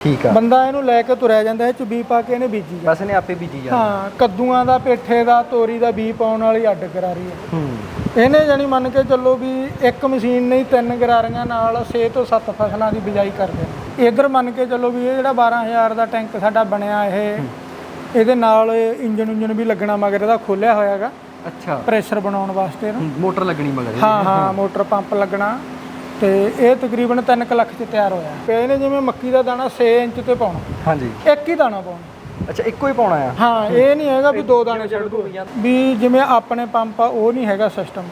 ਠੀਕ ਆ। ਬੰਦਾ ਇਹਨੂੰ ਲੈ ਕੇ ਤੁਰਿਆ ਜਾਂਦਾ ਇਹ ਚ ਬੀ ਪਾ ਕੇ ਇਹਨੇ ਬੀਜੀ ਜਾ ਬਸ ਨੇ ਆਪੇ ਬੀਜੀ ਜਾਣਾ ਹਾਂ ਕੱਦੂਆਂ ਦਾ ਪੇਠੇ ਦਾ ਤੋਰੀ ਦਾ ਬੀ ਪਾਉਣ ਵਾਲੀ ਅੱਡ ਕਰਾਰੀ ਹੈ ਹੂੰ। ਇਹਨੇ ਜਾਨੀ ਮੰਨ ਕੇ ਚੱਲੋ ਵੀ ਇੱਕ ਮਸ਼ੀਨ ਨਹੀਂ ਤਿੰਨ ਗਰਾਰੀਆਂ ਨਾਲ 6 ਤੋਂ 7 ਫਸਲਾਂ ਦੀ ਬਿਜਾਈ ਕਰਦੇ ਇਧਰ ਮੰਨ ਕੇ ਚੱਲੋ ਵੀ ਇਹ ਜਿਹੜਾ 12000 ਦਾ ਟੈਂਕ ਸਾਡਾ ਬਣਿਆ ਇਹ ਇਹਦੇ ਨਾਲ ਇੰਜਨ ਉਂਜਨ ਵੀ ਲੱਗਣਾ ਮਗਰ ਇਹਦਾ ਖੋਲਿਆ ਹੋਇਆਗਾ। ਅੱਛਾ। ਪ੍ਰੈਸ਼ਰ ਬਣਾਉਣ ਵਾਸਤੇ ਇਹਨੂੰ। ਹੂੰ, ਮੋਟਰ ਲੱਗਣੀ ਮਗਰ। ਹਾਂ ਹਾਂ ਮੋਟਰ ਪੰਪ ਲੱਗਣਾ। ਤੇ ਇਹ ਤਕਰੀਬਨ 3 ਲੱਖ ਚ ਤਿਆਰ ਹੋਇਆ। ਤੇ ਇਹਨੇ ਜਿਵੇਂ ਮੱਕੀ ਦਾ ਦਾਣਾ 6 ਇੰਚ ਤੇ ਪਾਉਣਾ। ਹਾਂਜੀ। ਇੱਕ ਹੀ ਦਾਣਾ ਪਾਉਣਾ। ਅੱਛਾ ਇੱਕੋ ਹੀ ਪਾਉਣਾ ਆ? ਹਾਂ ਇਹ ਨਹੀਂ ਹੈਗਾ ਵੀ ਦੋ ਦਾਣੇ ਛੱਡ ਦੋ। ਵੀ ਜਿਵੇਂ ਆਪਣੇ ਪੰਪ ਆ ਉਹ ਨਹੀਂ ਹੈਗਾ ਸਿਸਟਮ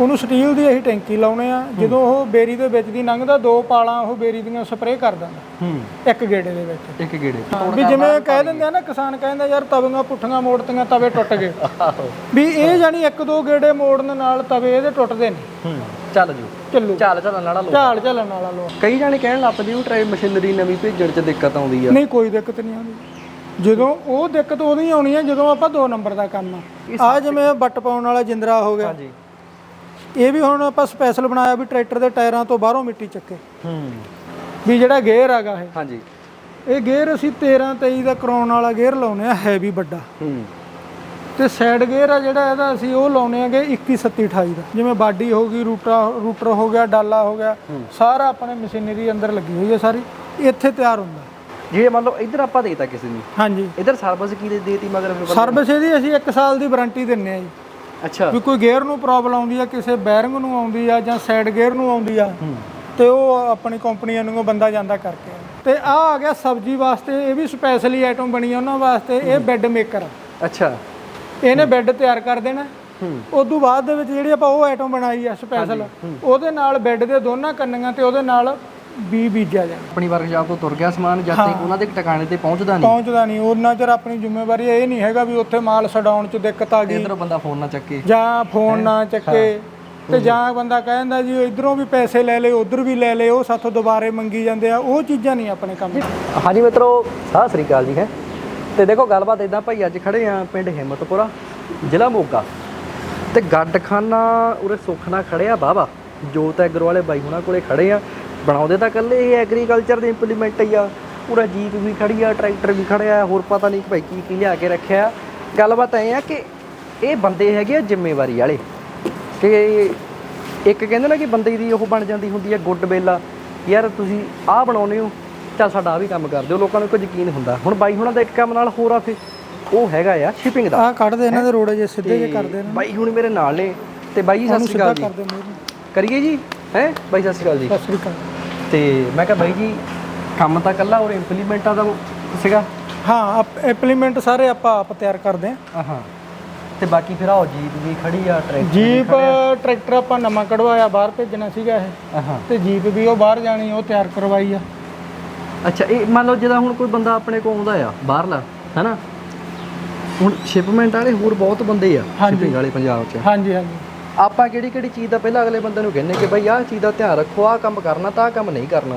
ਉਹਨੂੰ ਸਟੀਲ ਦੀ ਅਸੀਂ ਟੈਂਕੀ ਲਾਉਣੇ ਆ ਜਦੋਂ ਉਹ ਬੇਰੀ ਦੇ ਵਿੱਚ ਦੀ ਲੰਘਦਾ ਦੋ ਪਾਲਾਂ ਉਹ ਬੇਰੀ ਦੀਆਂ ਸਪਰੇਅ ਕਰ ਦਿੰਦਾ। ਹੂੰ। ਇੱਕ ਗੇੜੇ ਦੇ ਵਿੱਚ। ਇੱਕ ਗੇੜੇ। ਵੀ ਜਿਵੇਂ ਕਹਿ ਦਿੰਦੇ ਆ ਨਾ ਕਿਸਾਨ ਕਹਿੰਦਾ ਯਾਰ ਤਵੀਆਂ ਪੁੱਠੀਆਂ ਮੋੜਤੀਆਂ ਤਵੇ ਟੁੱਟ ਗਏ। ਵੀ ਇਹ ਜਾਨੀ ਇੱਕ ਦੋ ਗੇੜੇ ਮੋੜਨ ਨਾਲ ਤਵੇ ਇਹਦੇ ਟੁੱਟਦੇ ਨੇ। ਹੂੰ। ਚੱਲ ਜੂ। ਚੱਲੂ। ਚੱਲ ਚੱਲਣ ਵਾਲਾ ਲੋ ਝਾਲ ਝਲਣ ਵਾਲਾ ਲੋ ਕਈ ਜਾਣੇ ਕਹਿਣ ਲੱਗ ਪਏ ਉਹ ਟਰਾਈ ਮਸ਼ੀਨਰੀ ਨਵੀਂ ਭੇਜਣ ਚ ਦਿੱਕਤ ਆਉਂਦੀ ਆ। ਨਹੀਂ ਕੋਈ ਦਿੱਕਤ ਨਹੀਂ ਆਉਂਦੀ। ਜਦੋਂ ਉਹ ਦਿੱਕਤ ਉਦੋਂ ਹੀ ਆਉਣੀ ਹੈ ਜਦੋਂ ਆਪਾਂ ਦੋ ਨੰਬਰ ਦਾ ਕੰਮ ਆ। ਆ ਜਿਵੇਂ ਬੱਟ ਪਾਉਣ ਵਾਲਾ ਜਿੰਦਰਾ ਹੋ ਗਿਆ। ਹਾਂਜੀ। ਇਹ ਵੀ ਹੁਣ ਆਪਾਂ ਸਪੈਸ਼ਲ ਬਣਾਇਆ ਵੀ ਟਰੈਕਟਰ ਦੇ ਟਾਇਰਾਂ ਤੋਂ ਬਾਹਰੋਂ ਮਿੱਟੀ ਚੱਕੇ। ਹੂੰ। ਵੀ ਜਿਹੜਾ ਗੇਅਰ ਹੈਗਾ ਇਹ। ਹਾਂਜੀ। ਇਹ ਗੇਅਰ ਅਸੀਂ 13 23 ਦਾ ਕਰਾਉਣ ਵਾਲਾ ਗੇਅਰ ਲਾਉਨੇ ਆ ਹੈਵੀ ਵੱਡਾ। ਹੂੰ। ਤੇ ਸਾਈਡ ਗੇਅਰ ਆ ਜਿਹੜਾ ਇਹਦਾ ਅਸੀਂ ਉਹ ਲਾਉਨੇ ਆਗੇ 21 27 28 ਦਾ। ਜਿਵੇਂ ਬਾਡੀ ਹੋ ਗਈ ਰੂਟਾ ਰੂਟਰ ਹੋ ਗਿਆ ਡਾਲਾ ਹੋ ਗਿਆ ਸਾਰਾ ਆਪਣੇ ਮਸ਼ੀਨਰੀ ਅੰਦਰ ਲੱਗੀ ਹੋਈ ਹੈ ਸਾਰੀ। ਇੱਥੇ ਤਿਆਰ ਹੁੰਦਾ। ਜੇ ਮੰਨ ਲਓ ਇੱਧਰ ਆਪਾਂ ਦੇਤਾ ਕਿਸੇ ਨੂੰ। ਹਾਂਜੀ। ਇੱਧਰ ਸਰਵਿਸ ਕੀ ਦੇਤੀ ਮਗਰ? ਸਰਵਿਸ ਇਹਦੀ ਅਸੀਂ 1 ਸਾਲ ਦੀ ਵਾਰੰਟੀ ਦਿੰਨੇ ਆ ਜੀ। ਅੱਛਾ। ਵੀ ਕੋਈ ਗੇਅਰ ਨੂੰ ਪ੍ਰੋਬਲਮ ਆਉਂਦੀ ਆ ਕਿਸੇ ਬੈਰਿੰਗ ਨੂੰ ਆਉਂਦੀ ਆ ਜਾਂ ਸਾਈਡ ਗੇਅਰ ਨੂੰ ਆਉਂਦੀ ਆ ਤੇ ਉਹ ਆਪਣੀ ਕੰਪਨੀ ਨੂੰ ਬੰਦਾ ਜਾਂਦਾ ਕਰਕੇ। ਤੇ ਆ ਆ ਗਿਆ ਸਬਜ਼ੀ ਵਾਸਤੇ ਇਹ ਵੀ ਸਪੈਸ਼ਲੀ ਆਈਟਮ ਬਣੀ ਆ ਉਹਨਾਂ ਵਾਸਤੇ ਇਹ ਬੈੱਡ ਮੇਕਰ ਅੱਛਾ। ਇਹਨੇ ਬੈੱਡ ਤਿਆਰ ਕਰ ਦੇਣਾ। ਉਦੋਂ ਬਾਅਦ ਦੇ ਵਿੱਚ ਜਿਹੜੀ ਆਪਾਂ ਉਹ ਆਈਟਮ ਬਣਾਈ ਆ ਸਪੈਸ਼ਲ ਉਹਦੇ ਨਾਲ ਬੈੱਡ ਦੇ ਦੋਨਾਂ ਕੰਨੀਆਂ ਤੇ ਉਹਦੇ ਨਾਲ ਬੀ ਬੀਜਿਆ ਜਾਣਾ ਆਪਣੀ ਵਰਕਸ਼ਾਪ ਤੋਂ ਤੁਰ ਗਿਆ ਸਮਾਨ ਜਦ ਤੱਕ ਉਹਨਾਂ ਦੇ ਟਿਕਾਣੇ ਤੇ ਪਹੁੰਚਦਾ ਨਹੀਂ। ਪਹੁੰਚਦਾ ਨਹੀਂ। ਉਹਨਾਂ ਚਿਰ ਆਪਣੀ ਜ਼ਿੰਮੇਵਾਰੀ ਇਹ ਨਹੀਂ ਹੈਗਾ ਵੀ ਉੱਥੇ ਮਾਲ ਛਡਾਉਣ 'ਚ ਦਿੱਕਤ ਆ ਗਈ। ਇੱਧਰੋਂ ਬੰਦਾ ਫੋਨ ਨਾ ਚੱਕੇ। ਜਾਂ ਫੋਨ ਨਾ ਚੱਕੇ। ਤੇ ਜਾਂ ਬੰਦਾ ਕਹਿੰਦਾ ਜੀ ਇਧਰੋਂ ਵੀ ਪੈਸੇ ਲੈ ਲਏ ਉਧਰ ਵੀ ਲੈ ਲਏ ਉਹ ਸਾਥੋਂ ਦੁਬਾਰੇ ਮੰਗੀ ਜਾਂਦੇ ਆ। ਉਹ ਚੀਜ਼ਾਂ ਨਹੀਂ ਆਪਣੇ ਕੰਮ। ਹਾਂਜੀ ਮਿੱਤਰੋ ਸਤਿ ਸ੍ਰੀ ਅਕਾਲ ਜੀ ਹੈ। ਤੇ ਦੇਖੋ ਗੱਲਬਾਤ ਇਦਾਂ ਭਾਈ ਅੱਜ ਖੜੇ ਆ ਪਿੰਡ ਹਿੰਮਤਪੁਰਾ ਜ਼ਿਲ੍ਹਾ ਮੋਗਾ। ਤੇ ਗੱਡਖਾਨਾ ਉਰੇ ਸੁਖਣਾ ਖੜਿਆ ਬਾਬਾ ਜੋਤ ਐਗਰੋ ਵਾਲੇ ਬਾਈ ਹੁਣਾਂ ਕੋਲੇ ਖੜੇ ਆ। ਬਣਾਉਂਦੇ ਤਾਂ ਇਕੱਲੇ ਇਹ ਐਗਰੀਕਲਚਰ ਦੇ ਇੰਪਲੀਮੈਂਟ ਹੀ ਆ। ਪੂਰਾ ਜੀਪ ਵੀ ਖੜੀ ਆ ਟਰੈਕਟਰ ਵੀ ਖੜਿਆ ਹੋਰ ਪਤਾ ਨਹੀਂ ਭਾਈ ਕੀ ਕੀ ਲਿਆ ਕੇ ਰੱਖਿਆ। ਗੱਲਬਾਤ ਐ ਆ ਕਿ ਇਹ ਬੰਦੇ ਹੈਗੇ ਆ ਜ਼ਿੰਮੇਵਾਰੀ ਵਾਲੇ। ਕਿ ਇੱਕ ਕਹਿੰਦੇ ਨਾ ਕਿ ਬੰਦੇ ਦੀ ਉਹ ਬਣ ਜਾਂਦੀ ਹੁੰਦੀ ਹੈ ਗੁੱਡ ਬੇਲਾ। ਯਾਰ ਤੁਸੀਂ ਆਹ ਬਣਾਉਨੇ ਹੋ ਚੱਲ ਸਾਡਾ ਆ ਵੀ ਕੰਮ ਕਰ ਦਿਓ ਲੋਕਾਂ ਨੂੰ ਕੋਈ ਯਕੀਨ ਹੁੰਦਾ। ਹੁਣ ਬਾਈ ਹੁਣਾਂ ਦਾ ਇੱਕ ਕੰਮ ਨਾਲ ਹੋਰ ਆ ਫੇ ਉਹ ਹੈਗਾ ਆ ਸ਼ਿਪਿੰਗ ਦਾ। ਆਹ ਕੱਢਦੇ ਇਹਨਾਂ ਦੇ ਰੋੜੇ ਜੇ ਸਿੱਧੇ ਜੇ ਕਰਦੇ ਨੇ। ਬਾਈ ਹੁਣ ਮੇਰੇ ਨਾਲ ਨੇ। ਤੇ ਬਾਈ ਜੀ ਸਤਿ ਸ਼੍ਰੀ ਅਕਾਲ ਜੀ। ਕਰੀਏ ਜੀ? ਹੈ? ਬਾਈ ਸਤਿ ਸ਼੍ਰੀ ਅਕਾਲ ਜੀ। ਸਤਿ ਸ੍ਰੀ ਅਕਾਲ। ਤੇ ਮੈਂ ਕਿਹਾ ਬਾਈ ਜੀ ਕੰਮ ਤਾਂ ਕੱਲਾ ਔਰ ਇੰਪਲੀਮੈਂਟਾਂ ਦਾ ਸੀਗਾ? ਹਾਂ ਇੰਪਲੀਮੈਂਟ ਸਾਰੇ ਆਪਾਂ ਆਪ ਤਿਆਰ ਕਰਦੇ ਆ ਹਾਂ ਤੇ ਬਾਕੀ ਫਿਰ ਆਓ ਜੀਪ ਵੀ ਖੜੀ ਆ ਟਰੈਕਟਰ ਜੀਪ ਟਰੈਕਟਰ ਆਪਾਂ ਨਵਾਂ ਕਢਵਾਇਆ ਬਾਹਰ ਭੇਜਣਾ ਸੀਗਾ ਇਹ। ਹਾਂ ਤੇ ਜੀਪ ਵੀ ਉਹ ਬਾਹਰ ਜਾਣੀ ਉਹ ਤਿਆਰ ਕਰਵਾਈ ਆ। ਅੱਛਾ ਇਹ ਮੰਨ ਲਓ ਜਦੋਂ ਹੁਣ ਕੋਈ ਬੰਦਾ ਆਪਣੇ ਕੋਲ ਆਉਂਦਾ ਆ ਬਾਹਰਲਾ ਹੈਨਾ? ਹੁਣ ਸ਼ਿਪਮੈਂਟ ਵਾਲੇ ਹੋਰ ਬਹੁਤ ਬੰਦੇ ਆ। ਸ਼ਿਪਿੰਗ ਵਾਲੇ ਪੰਜਾਬ 'ਚ। ਹਾਂਜੀ ਹਾਂਜੀ। ਆਪਾਂ ਕਿਹੜੀ ਕਿਹੜੀ ਚੀਜ਼ ਦਾ ਪਹਿਲਾਂ ਅਗਲੇ ਬੰਦੇ ਨੂੰ ਕਹਿੰਨੇ ਕਿ ਬਈ ਆਹ ਚੀਜ਼ ਦਾ ਧਿਆਨ ਰੱਖੋ ਆਹ ਕੰਮ ਕਰਨਾ ਤਾਂ ਆਹ ਕੰਮ ਨਹੀਂ ਕਰਨਾ।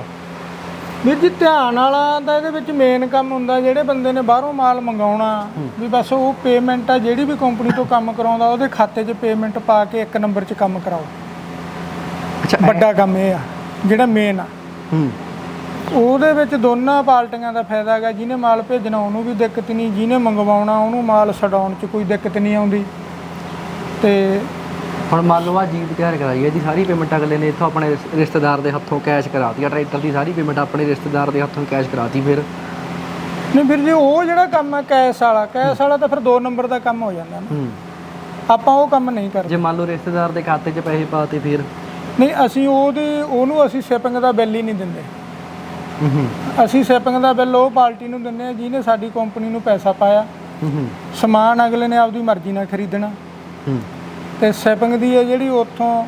ਵੀਰ ਜੀ ਧਿਆਨ ਵਾਲਾ ਦਾ ਇਹਦੇ ਵਿੱਚ ਮੇਨ ਕੰਮ ਹੁੰਦਾ ਜਿਹੜੇ ਬੰਦੇ ਨੇ ਬਾਹਰੋਂ ਮਾਲ ਮੰਗਾਉਣਾ ਵੀ ਬਸ ਉਹ ਪੇਮੈਂਟ ਆ ਜਿਹੜੀ ਵੀ ਕੰਪਨੀ ਤੋਂ ਕੰਮ ਕਰਾਉਂਦਾ ਉਹਦੇ ਖਾਤੇ 'ਚ ਪੇਮੈਂਟ ਪਾ ਕੇ ਇੱਕ ਨੰਬਰ 'ਚ ਕੰਮ ਕਰਾਓ। ਅੱਛਾ ਵੱਡਾ ਕੰਮ ਇਹ ਆ ਜਿਹੜਾ ਮੇਨ ਆ। ਹੂੰ। ਉਹਦੇ ਵਿੱਚ ਦੋਨਾਂ ਪਾਰਟੀਆਂ ਦਾ ਫਾਇਦਾ ਹੈਗਾ ਜਿਹਨੇ ਮਾਲ ਭੇਜਣਾ ਉਹਨੂੰ ਵੀ ਦਿੱਕਤ ਨਹੀਂ ਜਿਹਨੇ ਮੰਗਵਾਉਣਾ ਉਹਨੂੰ ਮਾਲ ਛਡਾਉਣ 'ਚ ਕੋਈ ਦਿੱਕਤ ਨਹੀਂ ਆਉਂਦੀ। ਤੇ ਹੁਣ ਮੰਨ ਲਓ ਆ ਜੀਪ ਤਿਆਰ ਕਰਾਈ ਹੈ ਜੀ ਸਾਰੀ ਪੇਮੈਂਟ ਅਗਲੇ ਨੇ ਇੱਥੋਂ ਆਪਣੇ ਰਿਸ- ਰਿਸ਼ਤੇਦਾਰ ਦੇ ਹੱਥੋਂ ਕੈਸ਼ ਕਰਾਤੀ ਆ ਟਰੈਕਟਰ ਦੀ ਸਾਰੀ ਪੇਮੈਂਟ ਆਪਣੇ ਰਿਸ਼ਤੇਦਾਰ ਦੇ ਹੱਥੋਂ ਕੈਸ਼ ਕਰਾਤੀ ਫਿਰ। ਨਹੀਂ ਵੀਰ ਜੀ ਉਹ ਜਿਹੜਾ ਕੰਮ ਹੈ ਕੈਸ਼ ਵਾਲਾ ਕੈਸ਼ ਵਾਲਾ ਤਾਂ ਫਿਰ ਦੋ ਨੰਬਰ ਦਾ ਕੰਮ ਹੋ ਜਾਂਦਾ ਨਾ। ਹੂੰ। ਆਪਾਂ ਉਹ ਕੰਮ ਨਹੀਂ ਕਰਦੇ। ਜੇ ਮੰਨ ਲਓ ਰਿਸ਼ਤੇਦਾਰ ਦੇ ਖਾਤੇ 'ਚ ਪੈਸੇ ਪਾਤੇ ਫਿਰ? ਨਹੀਂ ਅਸੀਂ ਉਹਦੇ ਉਹਨੂੰ ਅਸੀਂ ਸ਼ਿਪਿੰਗ ਦਾ ਬਿੱਲ ਹੀ ਨਹੀਂ ਦਿੰਦੇ। ਹੂੰ ਅਸੀਂ ਸ਼ਿਪਿੰਗ ਦਾ ਬਿੱਲ ਉਹ ਪਾਰਟੀ ਨੂੰ ਦਿੰਦੇ ਆ ਜਿਹਨੇ ਸਾਡੀ ਕੰਪਨੀ ਨੂੰ ਪੈਸਾ ਪਾਇਆ। ਹੂੰ। ਸਮਾਨ ਅਗਲੇ ਨੇ ਆਪਦੀ ਮਰਜ਼ੀ ਨਾਲ ਖਰੀਦਣਾ। ਹੂੰ। ਤੇ ਸ਼ਿਪਿੰਗ ਦੀ ਹੈ ਜਿਹੜੀ ਉੱਥੋਂ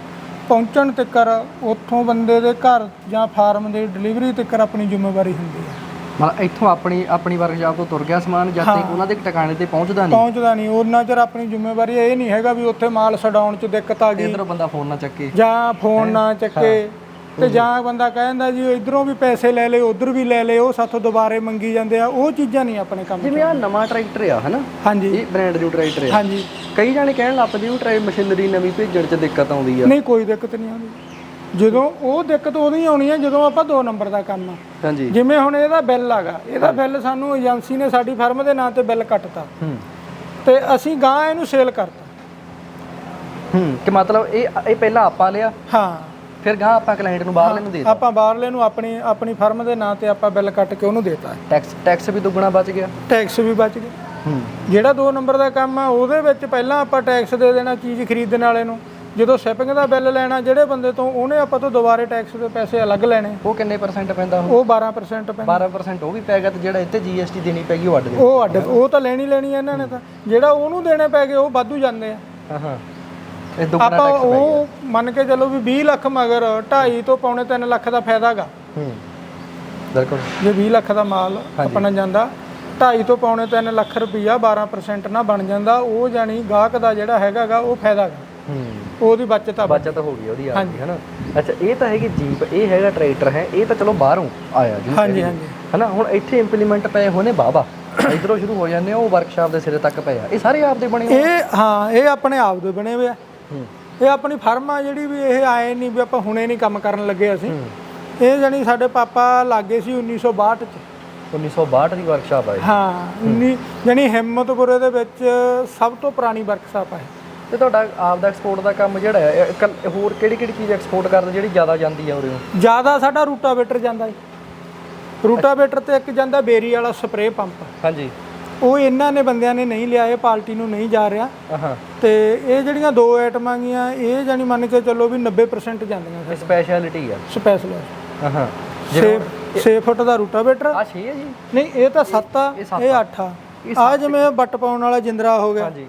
ਪਹੁੰਚਣ ਤੱਕਰ ਉੱਥੋਂ ਬੰਦੇ ਦੇ ਘਰ ਜਾਂ ਫਾਰਮ ਦੇ ਡਿਲੀਵਰੀ ਤੱਕਰ ਆਪਣੀ ਜ਼ਿੰਮੇਵਾਰੀ ਹੁੰਦੀ ਹੈ। ਮਤਲਬ ਇੱਥੋਂ ਆਪਣੀ ਆਪਣੀ ਵਰਕਸ਼ਾਪ ਤੋਂ ਤੁਰ ਗਿਆ ਸਮਾਨ ਜਦ ਤੱਕ ਉਹਨਾਂ ਦੇ ਟਿਕਾਣੇ ਤੇ ਪਹੁੰਚਦਾ ਨਹੀਂ? ਪਹੁੰਚਦਾ ਨਹੀਂ। ਉਹਨਾਂ ਚਿਰ ਆਪਣੀ ਜ਼ਿੰਮੇਵਾਰੀ ਇਹ ਨਹੀਂ ਹੈਗਾ ਵੀ ਉੱਥੇ ਮਾਲ ਛਡਾਉਣ 'ਚ ਦਿੱਕਤ ਆ ਗਈ। ਇੱਧਰੋਂ ਬੰਦਾ ਫੋਨ ਨਾ ਚੱਕੇ। ਜਾਂ ਫੋਨ ਨਾ ਚੱਕੇ। ਤੇ ਜਾਂ ਬੰਦਾ ਕਹਿੰਦਾ ਜੀ ਇਧਰੋਂ ਵੀ ਪੈਸੇ ਲੈ ਲਏ ਉਧਰ ਵੀ ਲੈ ਲਏ ਉਹ ਸਾਥੋਂ ਦੁਬਾਰੇ ਮੰਗੀ ਜਾਂਦੇ ਆ। ਉਹ ਚੀਜ਼ਾਂ ਨਹੀਂ ਆਪਣੇ ਕੰਮ ਜਿਵੇਂ ਆ ਨਵਾਂ ਟਰੈਕਟਰ ਆ ਹਨਾ? ਹਾਂਜੀ। ਇਹ ਬ੍ਰਾਂਡ ਨਿਊ ਟਰੈਕਟਰ ਆ। ਹਾਂਜੀ। ਕਈ ਜਾਣੇ ਕਹਿਣ ਲੱਗ ਪਏ ਉਹ ਟਰੈ ਮਸ਼ੀਨਰੀ ਨਵੀਂ ਭੇਜਣ 'ਚ ਦਿੱਕਤ ਆਉਂਦੀ ਆ। ਨਹੀਂ ਕੋਈ ਦਿੱਕਤ ਨਹੀਂ ਆਉਂਦੀ। ਜਦੋਂ ਉਹ ਦਿੱਕਤ ਉਦੋਂ ਹੀ ਆਉਣੀ ਹੈ ਜਦੋਂ ਆਪਾਂ 2 ਨੰਬਰ ਦਾ ਕੰਮ ਆ। ਹਾਂਜੀ। ਜਿਵੇਂ ਹੁਣ ਇਹਦਾ ਬਿੱਲ ਆਗਾ ਇਹਦਾ ਬਿੱਲ ਸਾਨੂੰ ਏਜੰਸੀ ਨੇ ਸਾਡੀ ਫਰਮ ਦੇ ਨਾਂ ਤੇ ਬਿੱਲ ਕੱਟਤਾ। ਹੂੰ। ਤੇ ਅਸੀਂ ਗਾਂ ਇਹਨੂੰ ਸੇਲ ਕਰਤਾ। ਹੂੰ ਕਿ ਮਤਲਬ ਇਹ ਇਹ ਪਹਿਲਾਂ ਆਪਾਂ ਲਿਆ ਹਾਂ। ਫਿਰ ਗਾਂ ਆਪਾਂ ਕਲਾਇੰਟ ਨੂੰ ਬਾਹਰਲੇ ਨੂੰ ਦੇ ਦਿੱਤਾ। ਆਪਾਂ ਬਾਹਰਲੇ ਨੂੰ ਆਪਣੀ ਆਪਣੀ ਫਰਮ ਦੇ ਨਾਂ ਤੇ ਆਪਾਂ ਬਿੱਲ ਕੱਟ ਕੇ ਉਹਨੂੰ ਦੇਤਾ। ਟੈਕਸ ਟੈਕਸ ਵੀ ਦੁੱਗਣਾ ਬਚ ਗਿਆ। ਟੈਕਸ ਵੀ ਬਚ ਗਿਆ। ਜਿਹੜਾ 2 ਨੰਬਰ ਦਾ ਕੰਮ ਆ ਉਹਦੇ ਵਿੱਚ ਪਹਿਲਾਂ ਆਪਾਂ ਟੈਕਸ ਦੇ ਦੇਣਾ ਚੀਜ਼ ਖਰੀਦਣ ਵਾਲੇ ਨੂੰ। ਜਦੋਂ ਸ਼ਿਪਿੰਗ ਦਾ ਬਿੱਲ ਲੈਣਾ ਜਿਹੜੇ ਬੰਦੇ ਤੋਂ ਉਹਨੇ ਆਪਾਂ ਤੋਂ ਦੁਬਾਰੇ ਟੈਕਸ ਦੇ ਪੈਸੇ ਅਲੱਗ ਲੈਣੇ। ਉਹ ਕਿੰਨੇ ਪਰਸੈਂਟ ਪੈਂਦਾ ਉਹ ਉਹ 12% ਪੈਂਦਾ। 12% ਉਹ ਵੀ ਪੈ ਗਿਆ ਤੇ ਜਿਹੜਾ ਇੱਥੇ GST ਦੇਣੀ ਪੈਗੀ ਉਹ ਅੱਡ ਦੇ ਉਹ ਅੱਡ ਉਹ ਤਾਂ ਲੈਣੀ ਲੈਣੀ ਆ ਇਹਨਾਂ ਨੇ ਤਾਂ। ਜਿਹੜਾ ਉਹਨੂੰ ਦੇਣੇ ਪੈ ਗਏ ਉਹ ਵਾਧੂ ਜਾਂਦੇ ਆ। ਹਾਂ ਹਾਂ। ਇਹ ਦੁੱਗਣਾ ਆਪਾਂ ਉਹ ਮੰਨ ਕੇ ਚੱਲੋ ਵੀ 20 ਲੱਖ ਮਗਰ 2.5 ਤੋਂ ਪੌਣੇ 3 ਲੱਖ ਦਾ ਫਾਇਦਾਗਾ ਹੂੰ। ਬਿਲਕੁਲ। ਜੇ 20 ਲੱਖ ਦਾ ਮਾਲ ਆਪਣਾ ਜਾਂਦਾ 2.5 ਤੋਂ ਪੌਣੇ 3 ਲੱਖ ਰੁਪਈਆ 12% ਨਾਲ ਬਣ ਜਾਂਦਾ ਉਹ ਜਾਨੀ ਗਾਹਕ ਦਾ ਜਿਹੜਾ ਹੈਗਾਗਾ ਉਹ ਫਾਇਦਾਗਾ ਹੂੰ। ਉਹਦੀ ਬਚਤ ਆ ਬਚਤ ਹੋ ਗਈ ਉਹਦੀ ਆਪਦੀ ਹੈ ਨਾ ਅੱਛਾ ਇਹ ਤਾਂ ਹੈਗੀ ਜੀਪ ਇਹ ਹੈਗਾ ਟਰੈਕਟਰ ਹੈ ਇਹ ਤਾਂ ਚਲੋ ਬਾਹਰੋਂ ਆਇਆ ਜੀ ਹਾਂਜੀ ਹਾਂਜੀ। ਹਨਾ? ਹੁਣ ਇੱਥੇ ਇੰਪਲੀਮੈਂਟ ਪਏ ਹੋਏ ਨੇ ਬਾਬਾ। ਇਧਰੋਂ ਸ਼ੁਰੂ ਹੋ ਜਾਂਦੇ ਆ ਉਹ ਵਰਕਸ਼ਾਪ ਦੇ ਸਿਰੇ ਤੱਕ ਪਏ ਆ। ਇਹ ਸਾਰੇ ਆਪ ਦੇ ਬਣੇ ਹੋਏ ਇਹ ਹਾਂ ਇਹ ਆਪਣੇ ਆਪ ਦੇ ਬਣੇ ਹੋਏ ਆ। ਇਹ ਆਪਣੀ ਫਰਮ ਆ ਜਿਹੜੀ ਵੀ ਇਹ ਆਏ ਨਹੀਂ ਵੀ ਆਪਾਂ ਹੁਣੇ ਨਹੀਂ ਕੰਮ ਕਰਨ ਲੱਗੇ ਅਸੀਂ। ਇਹ ਜਾਨੀ ਸਾਡੇ ਪਾਪਾ ਲੱਗੇ ਸੀ 1962 ਚ। 1962 ਦੀ ਵਰਕਸ਼ਾਪ ਹਾਂ 19 ਜਾਨੀ ਹਿੰਮਤਪੁਰੇ ਦੇ ਵਿੱਚ ਸਭ ਤੋਂ ਪੁਰਾਣੀ ਵਰਕਸ਼ਾਪ ਹੈ ਤੇ ਤੁਹਾਡਾ ਆਪ ਦਾ ਐਕਸਪੋਰਟ ਦਾ ਕੰਮ ਜਿਹੜਾ ਹੈ ਇਹ ਹੋਰ ਕਿਹੜੀ ਕਿਹੜੀ ਚੀਜ਼ ਐਕਸਪੋਰਟ ਕਰਦੇ ਜਿਹੜੀ ਜ਼ਿਆਦਾ ਜਾਂਦੀ ਆ ਉਰੇ ਜ਼ਿਆਦਾ ਸਾਡਾ ਰੂਟਾਵੇਟਰ ਜਾਂਦਾ ਜੀ। ਰੂਟਾਵੇਟਰ ਤੇ ਇੱਕ ਜਾਂਦਾ ਬੇਰੀ ਵਾਲਾ ਸਪਰੇਅ ਪੰਪ। ਹਾਂਜੀ। ਉਹ ਇਹਨਾਂ ਨੇ ਬੰਦਿਆਂ ਨੇ ਨਹੀਂ ਲਿਆ ਇਹ ਪਾਰਟੀ ਨੂੰ ਨਹੀਂ ਜਾ ਰਿਹਾ। ਹਾਂ ਤੇ ਇਹ ਜਿਹੜੀਆਂ ਦੋ ਆਈਟਮਾਂ ਗੀਆਂ ਇਹ ਜਾਨੀ ਮੰਨ ਕੇ ਚੱਲੋ ਵੀ 90% ਜਾਂਦੀਆਂ ਸਪੈਸ਼ਲਿਟੀ ਆ। ਸਪੈਸ਼ਲ ਹਾਂ 6 6 ਫੁੱਟ ਦਾ ਰੂਟਾਵੇਟਰ? ਆ 6 ਹੈ ਜੀ। ਨਹੀਂ ਇਹ ਤਾਂ 7 ਆ ਇਹ ਇਹ 8 ਆ। ਆ ਜਿਵੇਂ ਬੱਟ ਪਾਉਣ ਵਾਲਾ ਜਿੰਦਰਾ ਹੋ ਗਿਆ। ਹਾਂਜੀ।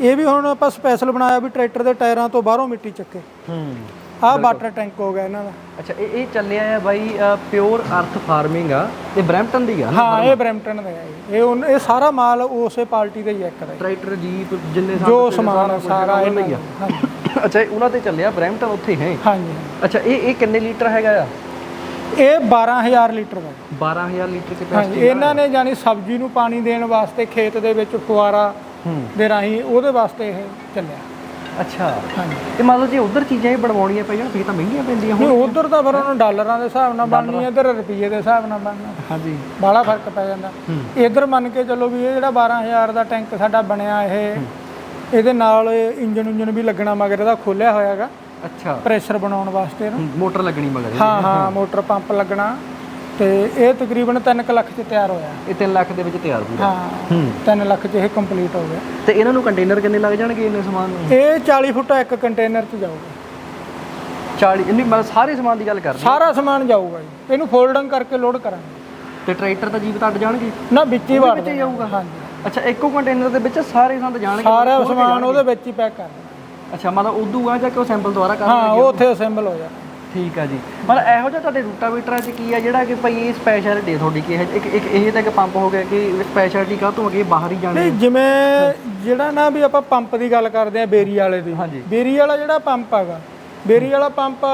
ਇਹ ਵੀ ਹੁਣ ਆਪਾਂ ਸਪੈਸ਼ਲ ਬਣਾਇਆ ਵੀ ਟਰੈਕਟਰ ਦੇ ਟਾਇਰਾਂ ਤੋਂ ਬਾਹਰੋਂ ਮਿੱਟੀ ਚੱਕੇ। ਹੂੰ ਆਹ ਵਾਟਰ ਟੈਂਕ ਹੋ ਗਿਆ ਇਹਨਾਂ ਦਾ। ਅੱਛਾ ਇਹ ਇਹ ਚੱਲਿਆ ਹੈ ਬਾਈ ਪਿਓਰ ਅਰਥ ਫਾਰਮਿੰਗ ਆ। ਇਹ ਬ੍ਰੈਂਪਟਨ ਦੀ ਆ ਹਾਂ ਇਹ ਬ੍ਰੈਂਪਟਨ ਦਾ ਹੈ। ਇਹ ਉਨ- ਇਹ ਸਾਰਾ ਮਾਲ ਉਸੇ ਪਾਰਟੀ ਦਾ ਹੀ ਹੈ ਇੱਕ ਦਾ। ਟਰੈਕਟਰ ਜੀਪ ਜਿੰਨੇ ਜੋ ਸਮਾਨ ਆ ਸਾਰਾ ਇਹਨਾਂ ਦਾ। ਅੱਛਾ ਇਹ ਉਹਨਾਂ ਤੇ ਚੱਲਿਆ ਬ੍ਰੈਂਪਟਨ ਉੱਥੇ ਹੈ? ਹਾਂਜੀ। ਅੱਛਾ ਇਹ ਇਹ ਕਿੰਨੇ ਲੀਟਰ ਹੈਗਾ ਆ? ਇਹ 12000 ਲੀਟਰ ਦਾ। 12000 ਲੀਟਰ ਹਾਂਜੀ ਕੈਪੈਸਿਟੀ ਇਹਨਾਂ ਨੇ ਜਾਨੀ ਸਬਜ਼ੀ ਨੂੰ ਪਾਣੀ ਦੇਣ ਵਾਸਤੇ ਖੇਤ ਦੇ ਵਿੱਚ ਫੁਆਰਾ ਹੂੰ। ਦੇ ਰਾਹੀਂ ਉਹਦੇ ਵਾਸਤੇ ਇਹ ਚੱਲਿਆ। ਅੱਛਾ। ਹਾਂਜੀ। ਤੇ ਜੇ ਉਧਰ ਚੀਜ਼ਾਂ ਇਹ ਬਣਵਾਉਣੀਆਂ ਪਈਆਂ ਫੇਰ ਤਾਂ ਮਹਿੰਗੀਆਂ ਪੈਂਦੀਆਂ ਨਹੀਂ ਉਧਰ ਤਾਂ ਫਿਰ ਉਹਨਾਂ ਡਾਲਰਾਂ ਦੇ ਹਿਸਾਬ ਨਾਲ ਬਣਨੀ ਹੈ ਇੱਧਰ ਰੁਪਈਏ ਦੇ ਹਿਸਾਬ ਨਾਲ ਬਣਨਾ। ਹਾਂਜੀ। ਬਾਹਲਾ ਫ਼ਰਕ ਪੈ ਜਾਂਦਾ। ਇੱਧਰ ਮੰਨ ਕੇ ਚੱਲੋ ਵੀ ਇਹ ਜਿਹੜਾ 12000 ਦਾ ਟੈਂਕ ਸਾਡਾ ਬਣਿਆ ਇਹ ਇਹਦੇ ਨਾਲ ਇੰਜਨ ਉਂਜਨ ਵੀ ਲੱਗਣਾ ਮਗਰ ਇਹਦਾ ਖੋਲਿਆ ਹੋਇਆਗਾ। ਅੱਛਾ। ਪ੍ਰੈਸ਼ਰ ਬਣਾਉਣ ਵਾਸਤੇ ਇਹਨੂੰ ਮੋਟਰ ਲੱਗਣੀ ਮਗਰ। ਹਾਂ ਹਾਂ ਮੋਟਰ ਪੰਪ ਲੱਗਣਾ। ਤੇ ਇਹ ਤਕਰੀਬਨ 3 ਲੱਖ ਚ ਤਿਆਰ ਹੋਇਆ। ਇਹ 3 ਲੱਖ ਦੇ ਵਿੱਚ ਤਿਆਰ ਪੂਰਾ ਹਾਂ ਹੂੰ। 3 ਲੱਖ ਚ ਇਹ ਕੰਪਲੀਟ ਹੋ ਗਿਆ। ਤੇ ਇਹਨਾਂ ਨੂੰ ਕੰਟੇਨਰ ਕਿੰਨੇ ਲੱਗ ਜਾਣਗੇ ਇੰਨੇ ਸਮਾਨ ਨੂੰ? ਇਹ 40 ਫੁੱਟ ਇੱਕ ਕੰਟੇਨਰ ਚ ਜਾਊਗਾ। 40 ਇੰਨੀ ਮਤਲਬ ਸਾਰੇ ਸਮਾਨ ਦੀ ਗੱਲ ਕਰਦੇ ਸਾਰਾ ਸਮਾਨ ਜਾਊਗਾ ਜੀ। ਇਹਨੂੰ ਫੋਲਡਿੰਗ ਕਰਕੇ ਲੋਡ ਕਰਾਂਗੇ। ਤੇ ਟਰੈਕਟਰ ਤਾਂ ਜੀਪ ਤੱਟ ਜਾਣਗੇ? ਨਾ ਵਿੱਚ ਹੀ ਵੜ ਵਿੱਚ ਹੀ ਜਾਊਗਾ? ਹਾਂਜੀ। ਅੱਛਾ ਇੱਕੋ ਕੰਟੇਨਰ ਦੇ ਵਿੱਚ ਸਾਰੇ ਸੰਦ ਜਾਣਗੇ? ਸਾਰਾ ਸਮਾਨ ਉਹਦੇ ਵਿੱਚ ਹੀ ਪੈਕ ਕਰ ਦੇਣਾ ਅੱਛਾ ਮਤਲਬ ਉਦੋਂ ਆ ਜਾ ਕੇ ਉਹ ਸੈਂਪਲ ਦੁਬਾਰਾ ਕਰ ਹਾਂ ਉਹ ਉੱਥੇ ਅਸੈਂਬਲ ਹੋ ਜਾਣਾ ਠੀਕ ਆ ਜੀ। ਮਤਲਬ ਇਹੋ ਜਿਹਾ ਤੁਹਾਡੇ ਰੂਟਾਵੇਟਰਾਂ 'ਚ ਕੀ ਆ ਜਿਹੜਾ ਕਿ ਭਾਈ ਇਹ ਸਪੈਸ਼ਲਿਟੀ ਤੁਹਾਡੀ ਕੀ ਹੈ ਇੱਕ ਇੱਕ ਇਹ ਤਾਂ ਇੱਕ ਪੰਪ ਹੋ ਗਿਆ ਕਿ ਸਪੈਸ਼ਲਿਟੀ ਕਾਹ ਤੋਂ ਅੱਗੇ ਬਾਹਰ ਹੀ ਜਾਣੇ ਨਹੀਂ ਜਿਵੇਂ ਜਿਹੜਾ ਨਾ ਵੀ ਆਪਾਂ ਪੰਪ ਦੀ ਗੱਲ ਕਰਦੇ ਆ ਬੇਰੀ ਵਾਲੇ ਦੀ। ਹਾਂਜੀ। ਬੇਰੀ ਵਾਲਾ ਜਿਹੜਾ ਪੰਪ ਹੈਗਾ ਬੇਰੀ ਵਾਲਾ ਪੰਪ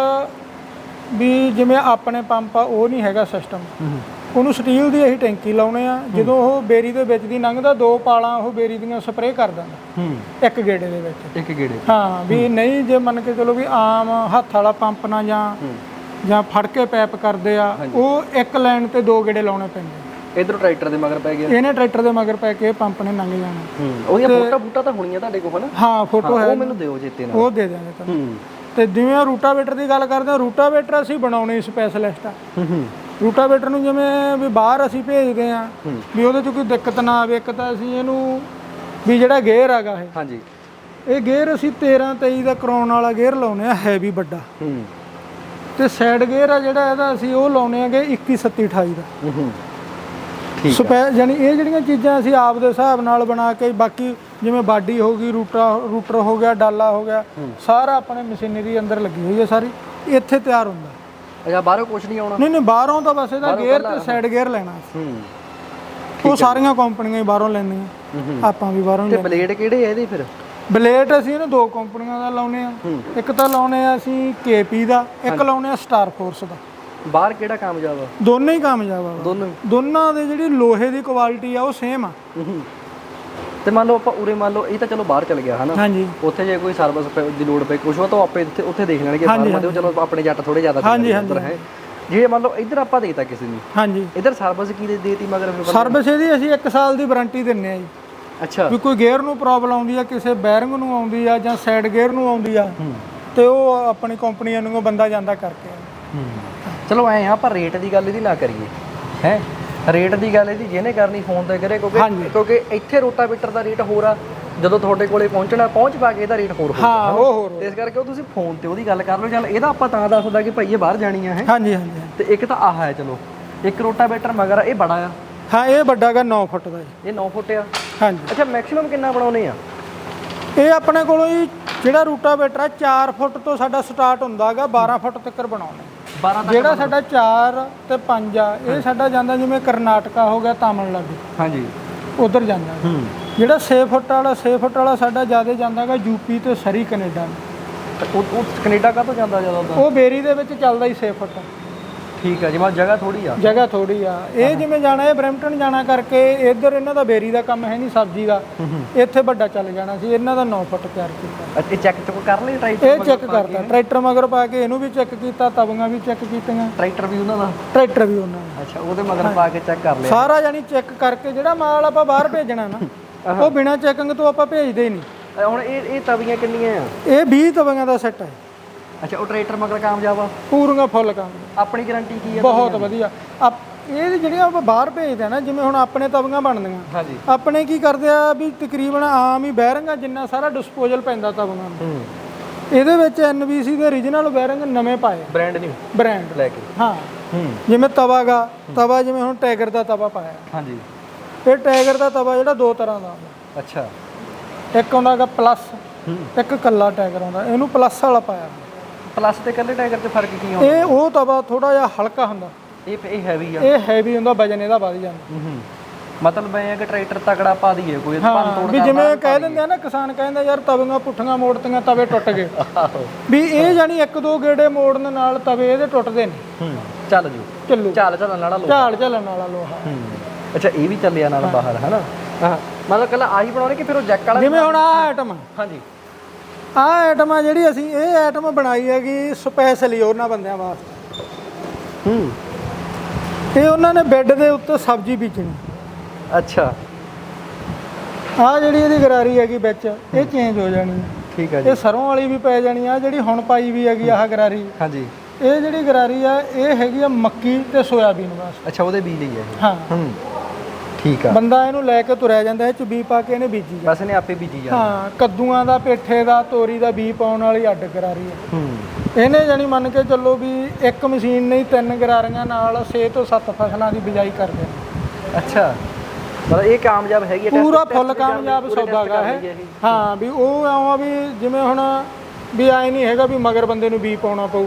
ਵੀ ਜਿਵੇਂ ਆਪਣੇ ਪੰਪ ਆ ਉਹ ਨਹੀਂ ਹੈਗਾ ਸਿਸਟਮ ਹੂੰ। ਉਹਨੂੰ ਸਟੀਲ ਦੀ ਅਸੀਂ ਟੈਂਕੀ ਲਾਉਣੇ ਆ। ਜਦੋਂ ਉਹ ਬੇਰੀ ਦੇ ਵਿੱਚ ਦੀ ਲੰਘਦਾ ਦੋ ਪਾਲਾਂ ਉਹ ਬੇਰੀ ਦੀਆਂ ਸਪਰੇਅ ਕਰ ਦਿੰਦਾ। ਹੂੰ। ਇੱਕ ਗੇੜੇ ਦੇ ਵਿੱਚ। ਇੱਕ ਗੇੜੇ। ਹਾਂ ਵੀ ਨਹੀਂ ਜੇ ਮੰਨ ਕੇ ਚਲੋ ਵੀ ਆਮ ਹੱਥ ਵਾਲਾ ਪੰਪ ਨਾਲ ਜਾਂ ਜਾਂ ਫੜ ਕੇ ਪੈਪ ਕਰਦੇ ਆ ਉਹ ਇੱਕ ਲਾਈਨ ਤੇ ਦੋ ਗੇੜੇ ਲਾਉਣੇ ਪੈਂਦੇ ਇਧਰ ਟਰੈਕਟਰ ਦੇ ਮਗਰ ਪੈ ਗਿਆ। ਇਹਨੇ ਟਰੈਕਟਰ ਦੇ ਮਗਰ ਪੈ ਕੇ ਪੰਪ ਨੇ ਲੰਘ ਜਾਣਾ। ਹੂੰ। ਉਹਦੀਆਂ ਫੋਟੋ ਫੂਟਾ ਤਾਂ ਹੋਣੀਆਂ ਤੁਹਾਡੇ ਕੋਲ ਹਨਾ ਹਾਂ ਫੋਟੋ ਹੈ ਉਹ ਮੈਨੂੰ ਦਿਓ ਚੇਤੇ ਨਾਲ। ਉਹ ਦੇ ਦਿਆਂਗੇ ਤੁਹਾਨੂੰ। ਤੇ ਜਿਵੇਂ ਰੂਟਾਵੇਟਰ ਦੀ ਗੱਲ ਕਰਦੇ ਹਾਂ ਰੂਟਾਵੇਟਰ ਅਸੀਂ ਬਣਾਉਣੇ ਸਪੈਸ਼ਲਿਸਟ ਆ। ਹੂੰ ਹੂੰ। ਰੂਟਾਵੇਟਰ ਨੂੰ ਜਿਵੇਂ ਵੀ ਬਾਹਰ ਅਸੀਂ ਭੇਜਦੇ ਆ ਵੀ ਉਹਦੇ 'ਚ ਕੋਈ ਦਿੱਕਤ ਨਾ ਆਵੇ ਇੱਕ ਤਾਂ ਅਸੀਂ ਇਹਨੂੰ ਵੀ ਜਿਹੜਾ ਗੇਅਰ ਹੈਗਾ ਇਹ। ਹਾਂਜੀ। ਇਹ ਗੇਅਰ ਅਸੀਂ 13 23 ਦਾ ਕਰਾਉਣ ਵਾਲਾ ਗੇਅਰ ਲਾਉਨੇ ਆ ਹੈਵੀ ਵੱਡਾ। ਹੂੰ। ਤੇ ਸਾਈਡ ਗੇਅਰ ਆ ਜਿਹੜਾ ਇਹਦਾ ਅਸੀਂ ਉਹ ਲਾਉਨੇ ਆਗੇ 21 27 28 ਦਾ। ਹੂੰ ਹੂੰ। ਠੀਕ ਸਪੈ ਯਾਨੀ ਇਹ ਜਿਹੜੀਆਂ ਚੀਜ਼ਾਂ ਅਸੀਂ ਆਪ ਦੇ ਹਿਸਾਬ ਨਾਲ ਬਣਾ ਕੇ ਬਾਕੀ ਜਿਵੇਂ ਬਾਡੀ ਹੋ ਗਈ ਰੂਟਾ ਰੂਟਰ ਹੋ ਗਿਆ ਡਾਲਾ ਹੋ ਗਿਆ ਸਾਰਾ ਆਪਣੇ ਮਸ਼ੀਨਰੀ ਅੰਦਰ ਲੱਗੀ ਹੋਈ ਹੈ ਸਾਰੀ ਇੱਥੇ ਤਿਆਰ ਹੁੰਦਾ। ਅੱਛਾ ਬਾਹਰੋਂ ਕੁਝ ਨਹੀਂ ਆਉਣਾ? ਨਹੀਂ ਨਹੀਂ ਬਾਹਰੋਂ ਤਾਂ ਬਸ ਇਹਦਾ ਗੇਅਰ ਤੇ ਸਾਈਡ ਗੇਅਰ ਲੈਣਾ। ਹੂੰ। ਉਹ ਸਾਰੀਆਂ ਕੰਪਨੀਆਂ ਹੀ ਬਾਹਰੋਂ ਲੈਂਦੀਆਂ। ਆਪਾਂ ਵੀ ਬਾਹਰੋਂ ਤੇ ਬਲੇਡ ਕਿਹੜੇ ਆ ਇਹਦੇ ਫਿਰ? ਬਲੇਡ ਅਸੀਂ ਇਹਨੂੰ ਦੋ ਕੰਪਨੀਆਂ ਦਾ ਲਾਉਨੇ ਆ ਇੱਕ ਤਾਂ ਲਾਉਨੇ ਆ ਅਸੀਂ ਕੇਪੀ ਦਾ ਇੱਕ ਲਾਉਨੇ ਆ ਸਟਾਰ ਫੋਰਸ ਦਾ। ਬਾਹਰ ਕਿਹੜਾ ਕਾਮਯਾਬ ਆ? ਦੋਨੇ ਹੀ ਕਾਮਯਾਬ ਆ। ਦੋਨੋਂ ਦੋਨਾਂ ਦੇ ਜਿਹੜੀ ਲੋਹੇ ਦੀ ਕੁਆਲਿਟੀ ਆ ਉਹ ਸੇਮ ਆ। ਹੂੰ। ਤੇ ਮੰਨ ਲਓ ਆਪਾਂ ਉਰੇ ਮੰਨ ਲਓ ਇਹ ਤਾਂ ਚਲੋ ਬਾਹਰ ਚਲ ਗਿਆ ਹਨਾ? ਹਾਂਜੀ। ਉੱਥੇ ਜੇ ਕੋਈ ਸਰਵਿਸ ਦੀ ਲੋੜ ਪਏ ਕੁਛ ਵਾ ਤਾਂ ਆਪੇ ਉੱਥੇ ਉੱਥੇ ਦੇਖ ਲੈਣਗੇ ਹਾਂਜੀ, ਫਾਰਮਾਂ ਦੇ ਚਲੋ ਆਪਣੇ ਜੱਟ ਥੋੜੇ ਜ਼ਿਆਦਾ ਹਾਂਜੀ, ਚੱਲਦੇ ਉੱਧਰ ਹੈ? ਜੇ ਮੰਨ ਲਓ ਇੱਧਰ ਆਪਾਂ ਦੇਤਾ ਕਿਸੇ ਨੂੰ ਹਾਂਜੀ। ਇੱਧਰ ਸਰਵਿਸ ਕੀ ਦੇ ਦੇਤੀ ਮਗਰ ਸਰਵਿਸ ਇਹਦੀ ਅਸੀਂ 1 ਸਾਲ ਦੀ ਵਾਰੰਟੀ ਦਿੰਨੇ ਆ ਜੀ। ਅੱਛਾ। ਵੀ ਕੋਈ ਗੇਅਰ ਨੂੰ ਪ੍ਰੋਬਲਮ ਆਉਂਦੀ ਆ ਕਿਸੇ ਬੈਰਿੰਗ ਨੂੰ ਆਉਂਦੀ ਆ ਜਾਂ ਸਾਈਡ ਗੇਅਰ ਨੂੰ ਆਉਂਦੀ ਆ ਹੂੰ। ਤੇ ਉਹ ਆਪਣੀ ਕੰਪਨੀ ਨੂੰ ਬੰਦਾ ਜਾਂਦਾ ਕਰਕੇ। ਹੂੰ। ਚਲੋ ਐ ਆ ਆਪਾਂ ਰੇਟ ਦੀ ਗੱਲ ਇਹਦੀ ਨਾ ਕਰੀਏ ਹੈ? ਰੇਟ ਦੀ ਗੱਲ ਇਹਦੀ ਜਿਹਨੇ ਕਰਨੀ ਫੋਨ ਤੇ ਕਰੇ ਕਿਉਂਕਿ। ਕਿਉਂਕਿ ਇੱਥੇ ਰੋਟਾਵੇਟਰ ਦਾ ਰੇਟ ਹੋਰ ਆ ਜਦੋਂ ਤੁਹਾਡੇ ਕੋਲੇ ਪਹੁੰਚਣਾ ਪਹੁੰਚ ਪਾ ਕੇ ਇਹਦਾ ਰੇਟ ਹੋਰ ਹੋਊਗਾ ਹਾਂ ਉਹ ਹੋਰ ਇਸ ਕਰਕੇ ਉਹ ਤੁਸੀਂ ਫੋਨ ਤੇ ਉਹਦੀ ਗੱਲ ਕਰ ਲਓ ਚੱਲ ਇਹਦਾ ਆਪਾਂ ਤਾਂ ਦੱਸਦਾ ਕਿ ਭਾਈ ਇਹ ਬਾਹਰ ਜਾਣੀ ਆ ਹੈ। ਹਾਂਜੀ ਹਾਂਜੀ ਤੇ ਇੱਕ ਤਾਂ ਆਹ ਹੈ ਚਲੋ ਇੱਕ ਰੋਟਾਵੇਟਰ ਮਗਰ ਇਹ ਬੜਾ ਆ। ਹਾਂ ਇਹ ਵੱਡਾ ਗਾ 9 ਫੁੱਟ ਦਾ ਜੀ। ਇਹ 9 ਫੁੱਟ ਆ। ਹਾਂਜੀ। ਅੱਛਾ ਮੈਕਸਿਮਮ ਕਿੰਨਾ ਬਣਾਉਨੇ ਆ? ਇਹ ਆਪਣੇ ਕੋਲੋਂ ਜੀ ਜਿਹੜਾ ਰੂਟਾਵੇਟਰ ਆ 4 ਫੁੱਟ ਤੋਂ ਸਾਡਾ ਸਟਾਰਟ ਹੁੰਦਾਗਾ 12 ਫੁੱਟ ਤੱਕ ਬਣਾਉਣਾ। 12 ਤੱਕ ਜਿਹੜਾ ਸਾਡਾ 4 ਤੇ 5 ਆ ਇਹ ਸਾਡਾ ਜਾਂਦਾ ਜਿਵੇਂ ਕਰਨਾਟਕਾ ਹੋ ਗਿਆ ਤਾਮਿਲਨਾਡੂ। ਹਾਂਜੀ। ਉਧਰ ਜਾਂਦਾ। ਹੂੰ। ਜਿਹੜਾ 6 ਫੁੱਟ ਵਾਲਾ 6 ਫੁੱਟ ਵਾਲਾ ਸਾਡਾ ਜ਼ਿਆਦਾ ਜਾਂਦਾਗਾ ਯੂਪੀ ਤੇ ਸਰੀ ਕੈਨੇਡਾ ਨੂੰ। ਉਹ ਉਹ ਕੈਨੇਡਾ ਕਾ ਤੋਂ ਜਾਂਦਾ ਜ਼ਿਆਦਾ ਉਹ ਬੇਰੀ ਦੇ ਵਿੱਚ ਚੱਲਦਾ ਹੀ 6 ਫੁੱਟ। ਠੀਕ ਆ ਜਿਵੇਂ ਜਗ੍ਹਾ ਥੋੜੀ ਆ। ਜਗ੍ਹਾ ਥੋੜੀ ਆ। ਇਹ ਜਿਵੇਂ ਜਾਣਾ ਇਹ ਬਰੈਂਪਟਨ ਜਾਣਾ ਕਰਕੇ ਇੱਧਰ ਇਹਨਾਂ ਦਾ ਬੇਰੀ ਦਾ ਕੰਮ ਹੈ ਨਹੀਂ ਸਬਜ਼ੀ ਦਾ। ਇੱਥੇ ਵੱਡਾ ਚੱਲ ਜਾਣਾ ਸੀ ਇਹਨਾਂ ਦਾ 9 ਫੁੱਟ ਤਿਆਰ ਕੀਤਾ। ਅੱਛਾ ਚੈੱਕ ਚੁੱਕ ਕਰ ਲਈ ਟਰਾਈ ਇਹ ਚੈੱਕ ਕਰਤਾ। ਟਰੈਕਟਰ ਮਗਰ ਪਾ ਕੇ ਇਹਨੂੰ ਵੀ ਚੈੱਕ ਕੀਤਾ ਤਵੀਆਂ ਵੀ ਚੈੱਕ ਕੀਤੀਆਂ। ਟਰੈਕਟਰ ਵੀ ਉਹਨਾਂ ਦਾ? ਟਰੈਕਟਰ ਵੀ ਉਹਨਾਂ ਦਾ। ਅੱਛਾ ਉਹਦੇ ਮਗਰ ਪਾ ਕੇ ਚੈੱਕ ਕਰ ਲਿਆ। ਸਾਰਾ ਜਾਨੀ ਚੈੱਕ ਕਰਕੇ ਜਿਹੜਾ ਮਾਲ ਆਪਾਂ ਬਾਹਰ ਭੇਜਣਾ ਨਾ ਉਹ ਬਿਨਾ ਚੈਕਿੰਗ ਤੋਂ ਆਪਾਂ ਭੇਜਦੇ ਹੀ ਨਹੀਂ। ਹੁਣ ਇਹ ਇਹ ਤਵੀਆਂ ਕਿੰਨੀਆਂ ਆ? ਇਹ 20 ਤਵੀਆਂ ਦਾ ਸੈੱਟ ਹੈ ਅੱਛਾ ਉਹ ਟਰੈਕਟਰ ਮਗਰ ਕਾਮਯਾਬ ਆ? ਪੂਰੀਆਂ ਫੁੱਲ ਕੰਮ ਆਪਣੀ ਗਾਰੰਟੀ ਕੀ ਆ ਬਹੁਤ ਵਧੀਆ। ਆਪ- ਇਹ ਜਿਹੜੀਆਂ ਆਪਾਂ ਬਾਹਰ ਭੇਜਦੇ ਆ ਨਾ ਜਿਵੇਂ ਹੁਣ ਆਪਣੇ ਤਵੀਆਂ ਬਣਦੀਆਂ। ਹਾਂਜੀ। ਆਪਣੇ ਕੀ ਕਰਦੇ ਆ ਵੀ ਤਕਰੀਬਨ ਆਮ ਹੀ ਬੈਰਿੰਗਾਂ ਜਿੰਨਾ ਸਾਰਾ ਡਿਸਪੋਜ਼ਲ ਪੈਂਦਾ ਤਵੀਆਂ ਨੂੰ। ਹੂੰ। ਇਹਦੇ ਵਿੱਚ NBC ਦੇ origignal ਬੈਰਿੰਗ ਨਵੇਂ ਪਾਏ। ਬ੍ਰਾਂਡ ਨਿਊ ਬ੍ਰਾਂਡ ਲੈ ਕੇ। ਹਾਂ। ਹੂੰ। ਜਿਵੇਂ ਤਵਾਗਾ ਤਵਾ ਜਿਵੇਂ ਹੁਣ ਟਾਈਗਰ ਦਾ ਤਵਾ ਪਾਇਆ। ਹਾਂਜੀ। ਇਹ ਟਾਈਗਰ ਦਾ ਤਵਾ ਜਿਹੜਾ ਦੋ ਤਰ੍ਹਾਂ ਦਾ ਆਉਂਦਾ ਅੱਛਾ। ਇੱਕ ਆਉਂਦਾ ਹੈਗਾ ਪਲੱਸ ਹੂੰ। ਇੱਕ ਕੱਲਾ ਟਾਈਗਰ ਆਉਂਦਾ ਇਹਨੂੰ ਪਲੱਸ ਵਾਲਾ ਪਾਇਆ। ਪਲੱਸ ਤੇ ਕੱਲੇ ਟਾਇਰ 'ਚ ਫ਼ਰਕ ਕੀ ਆਉਂਦਾ? ਇਹ ਉਹ ਤਵਾ ਥੋੜਾ ਜਿਹਾ ਹਲਕਾ ਹੁੰਦਾ। ਇਹ ਇਹ ਹੈਵੀ ਆ। ਇਹ ਹੈਵੀ ਹੁੰਦਾ ਵਜਨ ਇਹਦਾ ਵੱਧ ਜਾਂਦਾ। ਹੂੰ ਹੂੰ। ਮਤਲਬ ਐ ਕਿ ਟਰੈਕਟਰ ਤਕੜਾ ਪਾ ਦਈਏ ਕੋਈ ਭੰਨ ਤੋੜ ਵੀ ਜਿਵੇਂ ਕਹਿ ਦਿੰਦੇ ਆ ਨਾ ਕਿਸਾਨ ਕਹਿੰਦਾ ਯਾਰ ਤਵੀਆਂ ਪੁੱਠੀਆਂ ਮੋੜਤੀਆਂ ਤਵੇ ਟੁੱਟ ਗਏ। ਵੀ ਇਹ ਜਾਨੀ ਇੱਕ ਦੋ ਗੇੜੇ ਮੋੜਨ ਨਾਲ ਤਵੇ ਇਹਦੇ ਟੁੱਟਦੇ ਨੇ। ਹੂੰ ਚੱਲ ਜੂ। ਚੱਲੂ। ਚੱਲ ਚੱਲਣ ਵਾਲਾ ਲੋ ਝਾੜ ਝੱਲਣ ਵਾਲਾ ਲੋਹਾ। ਹੂੰ। ਅੱਛਾ ਇਹ ਵੀ ਚੱਲਿਆ ਨਾਲ ਬਾਹਰ ਹਨਾ? ਹਾਂ। ਮਤਲਬ ਕੱਲਾ ਆਹੀ ਬਣਾਉਣੇ ਕਿ ਫਿਰ ਉਹ ਜੈਕ ਵਾਲਾ ਜਿਵੇਂ ਹੁਣ ਆਹ ਆਈਟਮ ਹਾਂਜੀ। ਆਹ ਆਈਟਮ ਆ ਜਿਹੜੀ ਅਸੀਂ ਇਹ ਆਈਟਮ ਬਣਾਈ ਹੈਗੀ ਸਪੈਸ਼ਲੀ ਉਹਨਾਂ ਬੰਦਿਆਂ ਵਾਸਤੇ। ਹੂੰ। ਇਹ ਉਹਨਾਂ ਨੇ ਬੈੱਡ ਦੇ ਉੱਤੇ ਸਬਜ਼ੀ ਬੀਜਣੀ। ਅੱਛਾ। ਆਹ ਜਿਹੜੀ ਇਹਦੀ ਗਰਾਰੀ ਹੈਗੀ ਵਿੱਚ ਇਹ ਚੇਂਜ ਹੋ ਜਾਣੀ। ਹੈ ਠੀਕ ਆ ਜੀ। ਇਹ ਸਰੋਂ ਵਾਲੀ ਵੀ ਪੈ ਜਾਣੀ ਆ ਜਿਹੜੀ ਹੁਣ ਪਾਈ ਵੀ ਹੈਗੀ ਆਹ ਗਰਾਰੀ। ਹਾਂਜੀ। ਇਹ ਜਿਹੜੀ ਗਰਾਰੀ ਆ ਇਹ ਹੈਗੀ ਆ ਮੱਕੀ ਤੇ ਸੋਇਆਬੀਨ ਵਾਸਤੇ। ਅੱਛਾ ਉਹਦੇ ਬੀਜ ਲਈ ਹੈ ਇਹ? ਹਾਂ। ਹੂੰ। ਠੀਕ ਆ। ਬੰਦਾ ਇਹਨੂੰ ਲੈ ਕੇ ਤੁਰਿਆ ਜਾਂਦਾ ਇਹ ਚ ਬੀ ਪਾ ਕੇ ਇਹਨੇ ਬੀਜੀ ਜਾ ਬਸ ਇਹਨੇ ਆਪੇ ਬੀਜੀ ਜਾ ਹਾਂ ਕੱਦੂਆਂ ਦਾ ਪੇਠੇ ਦਾ ਤੋਰੀ ਦਾ ਬੀ ਪਾਉਣ ਵਾਲੀ ਅੱਡ ਗਰਾਰੀ ਹੈ ਹੂੰ। ਇਹਨੇ ਜਾਨੀ ਮੰਨ ਕੇ ਚੱਲੋ ਵੀ ਇੱਕ ਮਸ਼ੀਨ ਨਹੀਂ ਤਿੰਨ ਗਰਾਰੀਆਂ ਨਾਲ 6 ਤੋਂ 7 ਫਸਲਾਂ ਦੀ ਬਿਜਾਈ ਕਰਦੇ ਅੱਛਾ। ਮਤਲਬ ਇਹ ਕਾਮਯਾਬ ਹੈਗੀ ਹੈ ਪੂਰਾ ਫੁੱਲ ਕਾਮਯਾਬ ਪੂਰੇ ਸੌਦਾ test ਗਾ ਕਰ ਹੈ। ਹਾਂ ਵੀ ਉਹ ਆਉਂ ਆ ਵੀ ਜਿਵੇਂ ਹੁਣ ਵੀ ਐ ਨਹੀਂ ਹੈਗਾ ਵੀ ਮਗਰ ਬੰਦੇ ਨੂੰ ਬੀ ਪਾਉਣਾ ਪਊ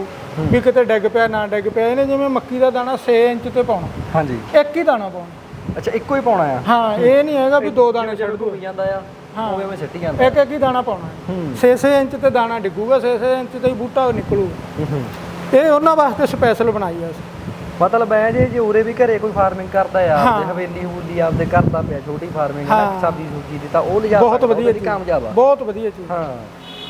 ਵੀ ਕਿਤੇ ਡਿੱਗ ਪਿਆ ਨਾ ਡਿੱਗ ਪਿਆ। ਇਹਨੇ ਜਿਵੇਂ ਮੱਕੀ ਦਾ ਦਾਣਾ 6 ਇੰਚ ਤੇ ਪਾਉਣਾ। ਹਾਂਜੀ। ਇੱਕ ਹੀ ਦਾਣਾ ਪਾਉਣਾ। ਅੱਛਾ ਇੱਕੋ ਹੀ ਪਾਉਣਾ ਆ? ਹਾਂ ਇਹ ਨਹੀਂ ਹੈਗਾ ਵੀ ਦੋ ਦਾਣੇ ਛੱਡ ਡੁੱਬ ਜਾਂਦਾ ਆ ਉਵੇਂ ਮੈਂ ਸਿੱਟੀ ਜਾਂਦਾ। ਇੱਕ ਇੱਕ ਹੀ ਦਾਣਾ ਪਾਉਣਾ ਹੂੰ। 6-6 ਇੰਚ ਤੇ ਦਾਣਾ ਡਿੱਗੂਗਾ 6-6 ਇੰਚ ਤੇ ਹੀ ਬੂਟਾ ਨਿਕਲੂਗਾ ਹੂੰ ਇਹ ਉਹਨਾਂ ਵਾਸਤੇ ਸਪੈਸ਼ਲ ਬਣਾਈ ਆ ਅਸੀਂ। ਮਤਲਬ ਐ ਜੇ ਜੇ ਉਰੇ ਵੀ ਘਰੇ ਕੋਈ ਫਾਰਮਿੰਗ ਕਰਦਾ ਆ ਆਪਦੇ ਹਵੇਲੀ ਹੂਲੀ ਆਪਦੇ ਘਰ ਦਾ ਪਿਆ ਛੋਟੀ ਫਾਰਮਿੰਗ ਹੈ ਹਾਂ। ਸਬਜ਼ੀ ਸੁਬਜ਼ੀ ਦੀ ਤਾਂ ਉਹ ਲਿਜਾ ਬਹੁਤ ਵਧੀਆ ਕਾਮਯਾਬ ਆ। ਬਹੁਤ ਵਧੀਆ ਚੀਜ਼। ਹਾਂ।